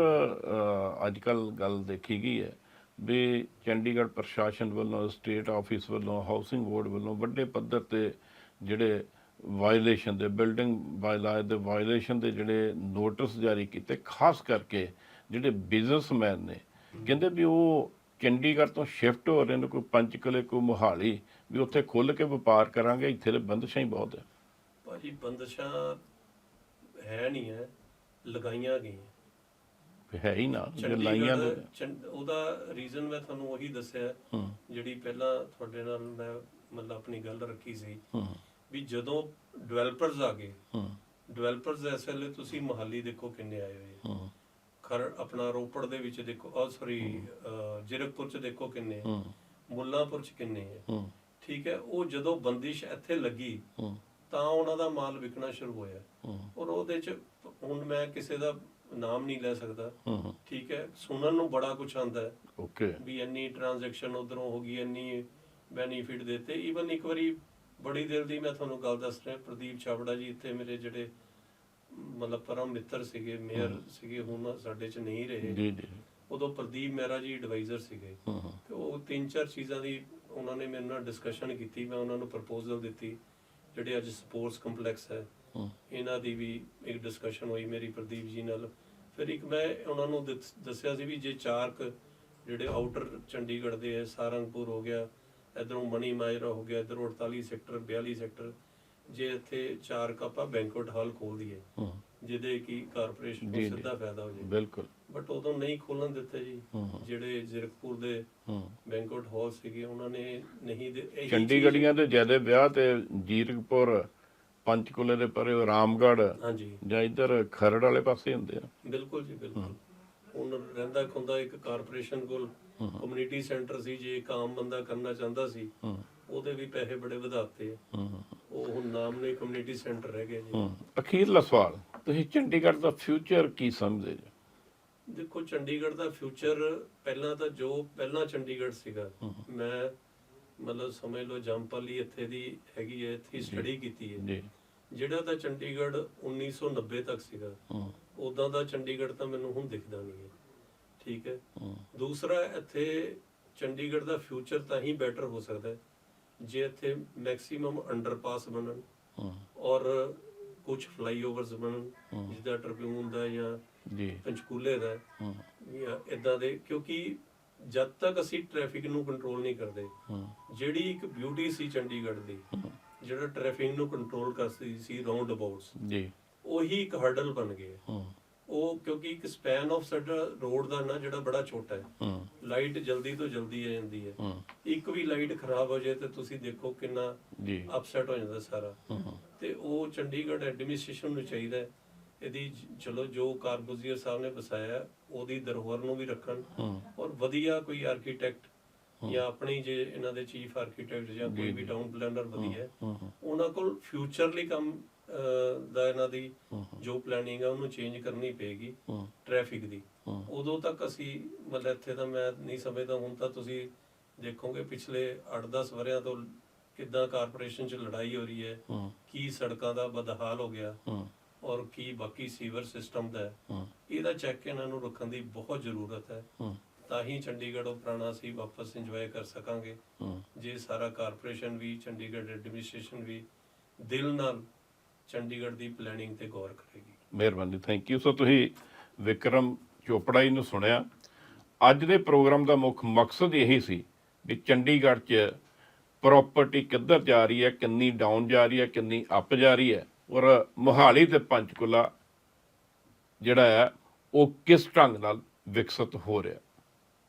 A: ਅੱਜ ਕੱਲ ਗੱਲ ਦੇਖੀ ਗਈ ਹੈ ਵੀ ਚੰਡੀਗੜ੍ਹ ਪ੍ਰਸ਼ਾਸਨ ਵੱਲੋਂ ਸਟੇਟ ਆਫਿਸ ਵੱਲੋਂ ਹਾਊਸਿੰਗ ਬੋਰਡ ਵੱਲੋਂ ਵੱਡੇ ਪੱਧਰ ਤੇ ਜਿਹੜੇ ਵਾਇਲੇਸ਼ਨ ਦੇ ਬਿਲਡਿੰਗ ਬਾਇਲਾਅ ਦੇ ਵਾਇਲੇਸ਼ਨ ਦੇ ਜਿਹੜੇ ਨੋਟਿਸ ਜਾਰੀ ਕੀਤੇ ਖਾਸ ਕਰਕੇ ਜਿਹੜੇ ਬਿਜ਼ਨਸਮੈਨ ਨੇ ਕਹਿੰਦੇ ਵੀ ਉਹ ਚੰਡੀਗੜ੍ਹ ਤੋਂ ਸ਼ਿਫਟ ਹੋ ਰਹੇ ਨੇ ਕੋਈ ਪੰਚਕਲੇ ਕੋਈ ਮੋਹਾਲੀ ਵੀ ਉੱਥੇ ਖੁੱਲ ਕੇ ਵਪਾਰ ਕਰਾਂਗੇ ਇੱਥੇ ਦੇ ਬੰਦਸ਼ਾਂ ਹੀ ਬਹੁਤ ਹੈ।
B: ਭਾਜੀ ਬੰਦਸ਼ਾਂ ਹੈ ਨਹੀਂ ਹੈ। ਲਗਾਈਆਂ ਗਈਆਂ।
A: ਹੈ ਹੀ ਨਾ ਜੇ ਲਾਈਆਂ
B: ਚੰਡੀਗੜ੍ਹ
A: ਨੇ
B: ਚੰਡ- ਉਹਦਾ ਰੀਜ਼ਨ ਮੈਂ ਤੁਹਾਨੂੰ ਉਹੀ ਦੱਸਿਆ
A: ਹੂੰ।
B: ਜਿਹੜੀ ਪਹਿਲਾਂ ਤੁਹਾਡੇ ਨਾਲ ਮੈਂ ਮਤਲਬ ਆਪਣੀ ਗੱਲ ਰੱਖੀ ਸੀ
A: ਹੂੰ।
B: ਵੀ ਜਦੋਂ ਡਿਵੈਲਪਰਸ ਆ ਗਏ
A: ਹੂੰ।
B: ਡਿਵੈਲਪਰਸ ਇਸ ਵੇਲੇ ਤੁਸੀਂ ਮਹਾਲੀ ਦੇਖੋ ਕਿੰਨੇ ਆਏ ਹੋਏ ਆ।
A: ਹੂੰ।
B: ਖਰ ਆਪਣਾ ਰੋਪੜ ਦੇ ਵਿੱਚ ਦੇਖੋ ਆ ਸੌਰੀ ਜਿਰਕਪੁਰ ਚ ਦੇਖੋ ਕਿੰਨੇ ਆ।
A: ਹੂੰ।
B: ਮੁੱਲਾਂਪੁਰ ਚ ਕਿੰਨੇ ਆ।
A: ਹੂੰ।
B: ਠੀਕ ਹੈ ਉਹ ਜਦੋਂ ਬੰਦਿਸ਼ ਇੱਥੇ ਲੱਗੀ
A: ਹੂੰ।
B: ਤਾਂ ਉਹਨਾਂ ਦਾ ਮਾਲ ਵਿਕਣਾ ਸ਼ੁਰੂ ਹੋਇਆ।
A: ਹੂੰ।
B: ਔਰ ਉਹਦੇ ਚ ਹੁਣ ਮੈਂ ਕਿਸੇ ਦਾ ਨਾਮ ਨਹੀਂ ਲੈ ਸਕਦਾ।
A: ਹੂੰ
B: ਠੀਕ ਹੈ? ਸੁਣਨ ਨੂੰ ਬੜਾ ਕੁਝ ਆਂਦਾ ਹੈ।
A: ਓਕੇ
B: ਵੀ ਇੰਨੀ ਟ੍ਰਾਂਜੈਕਸ਼ਨ ਉਧਰੋਂ ਹੋ ਗਈ ਇੰਨੀ ਬੈਨੀਫਿਟ ਦਿੱਤੇ। ਈਵਨ ਇੱਕ ਵਾਰੀ ਬੜੀ ਦਿਲ ਦੀ ਮੈਂ ਤੁਹਾਨੂੰ ਗੱਲ ਦੱਸ ਰਿਹਾ ਪ੍ਰਦੀਪ ਛਾਬੜਾ ਜੀ ਇੱਥੇ ਮੇਰੇ ਜਿਹੜੇ ਮਤਲਬ ਪਰਮ ਮਿੱਤਰ ਸੀਗੇ ਮੇਅਰ ਸੀਗੇ ਹੁਣ ਸਾਡੇ ਚ ਨਹੀਂ ਰਹੇ।
A: ਜੀ ਜੀ।
B: ਉਦੋਂ ਪ੍ਰਦੀਪ ਮਹਿਰਾ ਜੀ ਐਡਵਾਈਜ਼ਰ ਸੀਗੇ। ਤੇ ਉਹ ਤਿੰਨ ਚਾਰ ਚੀਜ਼ਾਂ ਦੀ ਉਹਨਾਂ ਨੇ ਮੇਰੇ ਨਾਲ ਡਿਸਕਸ਼ਨ ਕੀਤੀ ਮੈਂ ਉਹਨਾਂ ਨੂੰ ਪ੍ਰਪੋਜ਼ਲ ਦਿੱਤੀ ਜਿਹੜੇ ਅੱਜ ਸਪੋਰਟਸ ਕੰਪਲੈਕਸ ਹੂੰ। ਇਹਨਾਂ ਦੀ ਵੀ ਇੱਕ ਡਿਸਕਸ਼ਨ ਹੋਈ ਮੇਰੀ ਪ੍ਰਦੀਪ ਜੀ ਨਾਲ। ਫਿਰ ਇੱਕ ਮੈਂ ਉਹਨਾਂ ਨੂੰ ਦੱਸ- ਦੱਸਿਆ ਸੀ ਵੀ ਜੇ ਚਾਰਕ ਜਿਹੜੇ ਆਊਟਰ ਚੰਡੀਗੜ੍ਹ ਦੇ ਹੈ ਸਾਰੰਗਪੁਰ ਹੋ ਗਿਆ ਇਧਰੋਂ ਮਣੀ ਮਾਜਰਾ ਹੋ ਗਿਆ ਇਧਰੋਂ 48 ਸੈਕਟਰ 42 ਸੈਕਟਰ ਜੇ ਇੱਥੇ ਚਾਰਕ ਆਪਾਂ ਬੈਂਕੁਏਟ ਹਾਲ ਖੋਲ ਦਈਏ ਜਿਹਦੇ ਕੀ ਕਾਰਪੋਰੇਸ਼ਨ
A: ਜੀ,
B: ਨੂੰ
A: ਜੀ।
B: ਸਿੱਧਾ ਫਾਇਦਾ ਹੋ ਜਾਏ।
A: ਬਿਲਕੁਲ।
B: ਬਟ ਉਦੋਂ ਨਹੀਂ ਖੋਲਣ ਦਿੱਤੇ ਜੀ। ਜਿਹੜੇ ਜ਼ਿਰਕਪੁਰ ਦੇ
A: ਹੂੰ।
B: ਬੈਂਕੁਏਟ ਹਾਲ ਸੀਗੇ ਉਹਨਾਂ ਨੇ ਨਹੀਂ
A: ਚੰਡੀਗੜ੍ਹੀਆਂ ਦੇ ਜ਼ਿਆਦਾ ਵਿਆਹ ਤੇ ਜੀਰਕਪੁਰ ਪੰਚਕੂਲੇ ਦੇ ਪਰੇ ਰਾਮਗੜ੍ਹ
B: ਚੀਜ਼- ਹਾਂਜੀ।
A: ਜਾਂ ਇੱਧਰ ਖਰੜ ਵਾਲੇ ਪਾਸੇ ਹੁੰਦੇ ਆ।
B: ਬਿਲਕੁਲ ਜੀ ਬਿਲਕੁਲ। ਹੁਣ ਰਹਿੰਦਾ ਖੁੰਦਾ ਇੱਕ ਕਾਰਪੋਰੇਸ਼ਨ ਕੋਲ ਕਮਿਊਨਿਟੀ ਸੈਂਟਰ ਸੀ ਜੇ ਇੱਕ ਆਮ ਬੰਦਾ ਕਰਨਾ ਚਾਹੁੰਦਾ ਸੀ ਉਹਦੇ ਵੀ ਪੈਸੇ ਬੜੇ ਵਧਾਤੇ ਉਹ ਹੁਣ ਨਾਮ ਨੇ ਕਮਿਊਨਿਟੀ ਸੈਂਟਰ ਰਹਿ ਗਿਆ ਜੀ।
A: ਅਖੀਰਲਾ ਸਵਾਲ ਤੁਸੀਂ ਚੰਡੀਗੜ੍ਹ ਦਾ ਫਿਊਚਰ ਕੀ ਸਮਝਦੇ ਜੀ?
B: ਦੇਖੋ ਚੰਡੀਗੜ੍ਹ ਦਾ ਫਿਊਚਰ ਪਹਿਲਾਂ ਤਾਂ ਜੋ ਪਹਿਲਾਂ ਚੰਡੀਗੜ੍ਹ ਸੀਗਾ ਮੈਂ ਮਤਲਬ ਸਮਝ ਲਓ ਜੰਪਾਲੀ ਇੱਥੇ ਦੀ ਹੈਗੀ ਹੈ ਇੱਥੇ ਸਟੱਡੀ ਕੀਤੀ ਹੈ।
A: ਜੀ।
B: ਜਿਹੜਾ ਤਾਂ ਚੰਡੀਗੜ੍ਹ 1990 ਤੱਕ ਸੀਗਾ
A: ਹੂੰ।
B: ਉਦਾਂ ਦਾ ਚੰਡੀਗੜ੍ਹ ਤਾਂ ਮੈਨੂੰ ਹੁਣ ਦਿਖਦਾ ਨਹੀਂ ਹੈ। ਠੀਕ ਹੈ।
A: ਹੂੰ।
B: ਦੂਸਰਾ ਇੱਥੇ ਚੰਡੀਗੜ੍ਹ ਦਾ ਫਿਊਚਰ ਤਾਂ ਹੀ ਬੈਟਰ ਹੋ ਸਕਦਾ ਹੈ ਜੇ ਇੱਥੇ ਮੈਕਸਿਮਮ ਅੰਡਰਪਾਸ ਬਣਨ
A: ਹੂੰ।
B: ਔਰ ਕੁਝ ਫਲਾਈਓਵਰਸ ਬਣਨ ਜਿੱਦਾਂ ਟ੍ਰਿਬਿਊਨ ਦਾ ਜਾਂ
A: ਜੀ।
B: ਪੰਚਕੂਲੇ ਦਾ
A: ਹੂੰ।
B: ਜਾਂ ਇਦਾਂ ਦੇ ਕਿਉਂਕਿ ਜਦ ਤੱਕ ਅਸੀਂ ਟ੍ਰੈਫਿਕ ਨੂੰ ਕੰਟਰੋਲ ਨਹੀਂ ਕਰਦੇ ਜਿਹੜੀ ਇੱਕ ਬਿਊਟੀ ਸੀ ਚੰਡੀਗੜ੍ਹ ਦੀ ਜਿਹੜਾ ਟ੍ਰੈਫਿਕ ਨੂੰ ਕੰਟਰੋਲ ਕਰਦੀ ਸੀ ਰਾਉਂਡ ਅਬਾਊਟਸ
A: ਜੀ।
B: ਉਹੀ ਇੱਕ ਹਰਡਲ ਬਣ
A: ਹੂੰ।
B: ਉਹ ਕਿਉਂਕਿ ਇੱਕ ਸਪੈਨ ਆਫ ਸਾਡਾ ਰੋਡ ਦਾ ਨਾ ਜਿਹੜਾ ਬੜਾ ਛੋਟਾ ਹੈ। ਲਾਈਟ ਜਲਦੀ ਤੋਂ ਜਲਦੀ ਆ ਜਾਂਦੀ ਹੈ। ਇੱਕ ਵੀ ਲਾਈਟ ਖਰਾਬ ਹੋ ਜਾਏ ਤੇ ਤੁਸੀਂ ਦੇਖੋ ਕਿੰਨਾ
A: ਜੀ।
B: ਅਪਸੈਟ ਹੋ ਜਾਂਦਾ ਸਾਰਾ। ਤੇ ਉਹ ਚੰਡੀਗੜ੍ਹ ਐਡਮਿਨਿਸਟ੍ਰੇਸ਼ਨ ਨੂੰ ਚਾਹੀਦਾ ਹੈ ਇਹਦੀ ਚਲੋ ਜੋ ਕਾਰਬੂਜ਼ੀਅਰ ਸਾਹਿਬ ਨੇ ਵਸਾਇਆ ਉਹਦੀ ਦਰਬਾਰ ਨੂੰ ਵੀ ਰੱਖਣ। ਔਰ ਵਧੀਆ ਕੋਈ ਆਰਕੀਟੈਕਟ ਜਾਂ ਆਪਣੀ ਜੇ ਇਹਨਾਂ ਦੇ ਚੀਫ ਆਰਕੀਟੈਕਟ ਜਾਂ ਕੋਈ ਵੀ ਟਾਊਨ ਪਲੈਨਰ ਵਧੀਆ। ਉਹਨਾਂ ਕੋਲ ਫਿਊਚਰਲੀ ਕੰਮ ਅਹ, ਦਾ ਇਹਨਾਂ ਦੀ ਜੋ ਪਲੈਨਿੰਗ ਆ ਉਹਨੂੰ ਚੇਂਜ ਕਰਨੀ ਪਏਗੀ ਟ੍ਰੈਫਿਕ ਦੀ। ਉਦੋਂ ਤੱਕ ਅਸੀਂ ਮਤਲਬ ਇੱਥੇ ਤਾਂ ਮੈਂ ਨਹੀਂ ਸਮਝਦਾ ਹੁਣ ਤਾਂ ਤੁਸੀਂ ਦੇਖੋਗੇ ਪਿਛਲੇ 8-10 ਵਰਿਆਂ ਤੋਂ ਕਿੱਦਾਂ ਕਾਰਪੋਰੇਸ਼ਨ 'ਚ ਲੜਾਈ ਹੋ ਰਹੀ ਹੈ। ਕੀ ਸੜਕਾਂ ਦਾ ਬਦਹਾਲ ਹੋ ਗਿਆ। ਔਰ ਕੀ ਬਾਕੀ ਸੀਵਰ ਸਿਸਟਮ ਦਾ ਹੈ ਇਹਦਾ ਚੈੱਕ ਇਹਨਾਂ ਨੂੰ ਰੱਖਣ ਦੀ ਬਹੁਤ ਜ਼ਰੂਰਤ ਹੈ। ਤਾਂ ਹੀ ਚੰਡੀਗੜ੍ਹ ਉਹ ਪੁਰਾਣਾ ਸੀ ਵਾਪਸ ਇੰਜੋਏ ਕਰ ਸਕਾਂਗੇ। ਜੇ ਸਾਰਾ ਕਾਰਪੋਰੇਸ਼ਨ ਵੀ ਚੰਡੀਗੜ੍ਹ ਐਡਮਿਨਿਸਟ੍ਰੇਸ਼ਨ ਵੀ ਦਿਲ ਨਾਲ ਚੰਡੀਗੜ੍ਹ ਦੀ ਪਲੈਨਿੰਗ ਤੇ ਗੌਰ ਕਰੇਗੀ।
A: ਮਿਹਰਬਾਨੀ ਥੈਂਕ ਯੂ ਸੋ ਤੁਸੀਂ ਵਿਕਰਮ ਚੋਪੜਾ ਜੀ ਨੂੰ ਸੁਣਿਆ। ਅੱਜ ਦੇ ਪ੍ਰੋਗਰਾਮ ਦਾ ਮੁੱਖ ਮਕਸਦ ਇਹੀ ਸੀ ਵੀ ਚੰਡੀਗੜ੍ਹ 'ਚ ਪ੍ਰਾਪਰਟੀ ਕਿੱਧਰ ਜਾ ਰਹੀ ਹੈ ਕਿੰਨੀ ਡਾਊਨ ਜਾ ਰਹੀ ਹੈ ਕਿੰਨੀ ਅਪ ਜਾ ਰਹੀ ਹੈ। ਔਰ ਮੋਹਾਲੀ ਤੇ ਪੰਚਕੁਲਾ ਜਿਹੜਾ ਹੈ ਉਹ ਕਿਸ ਢੰਗ ਨਾਲ ਵਿਕਸਿਤ ਹੋ ਰਿਹਾ?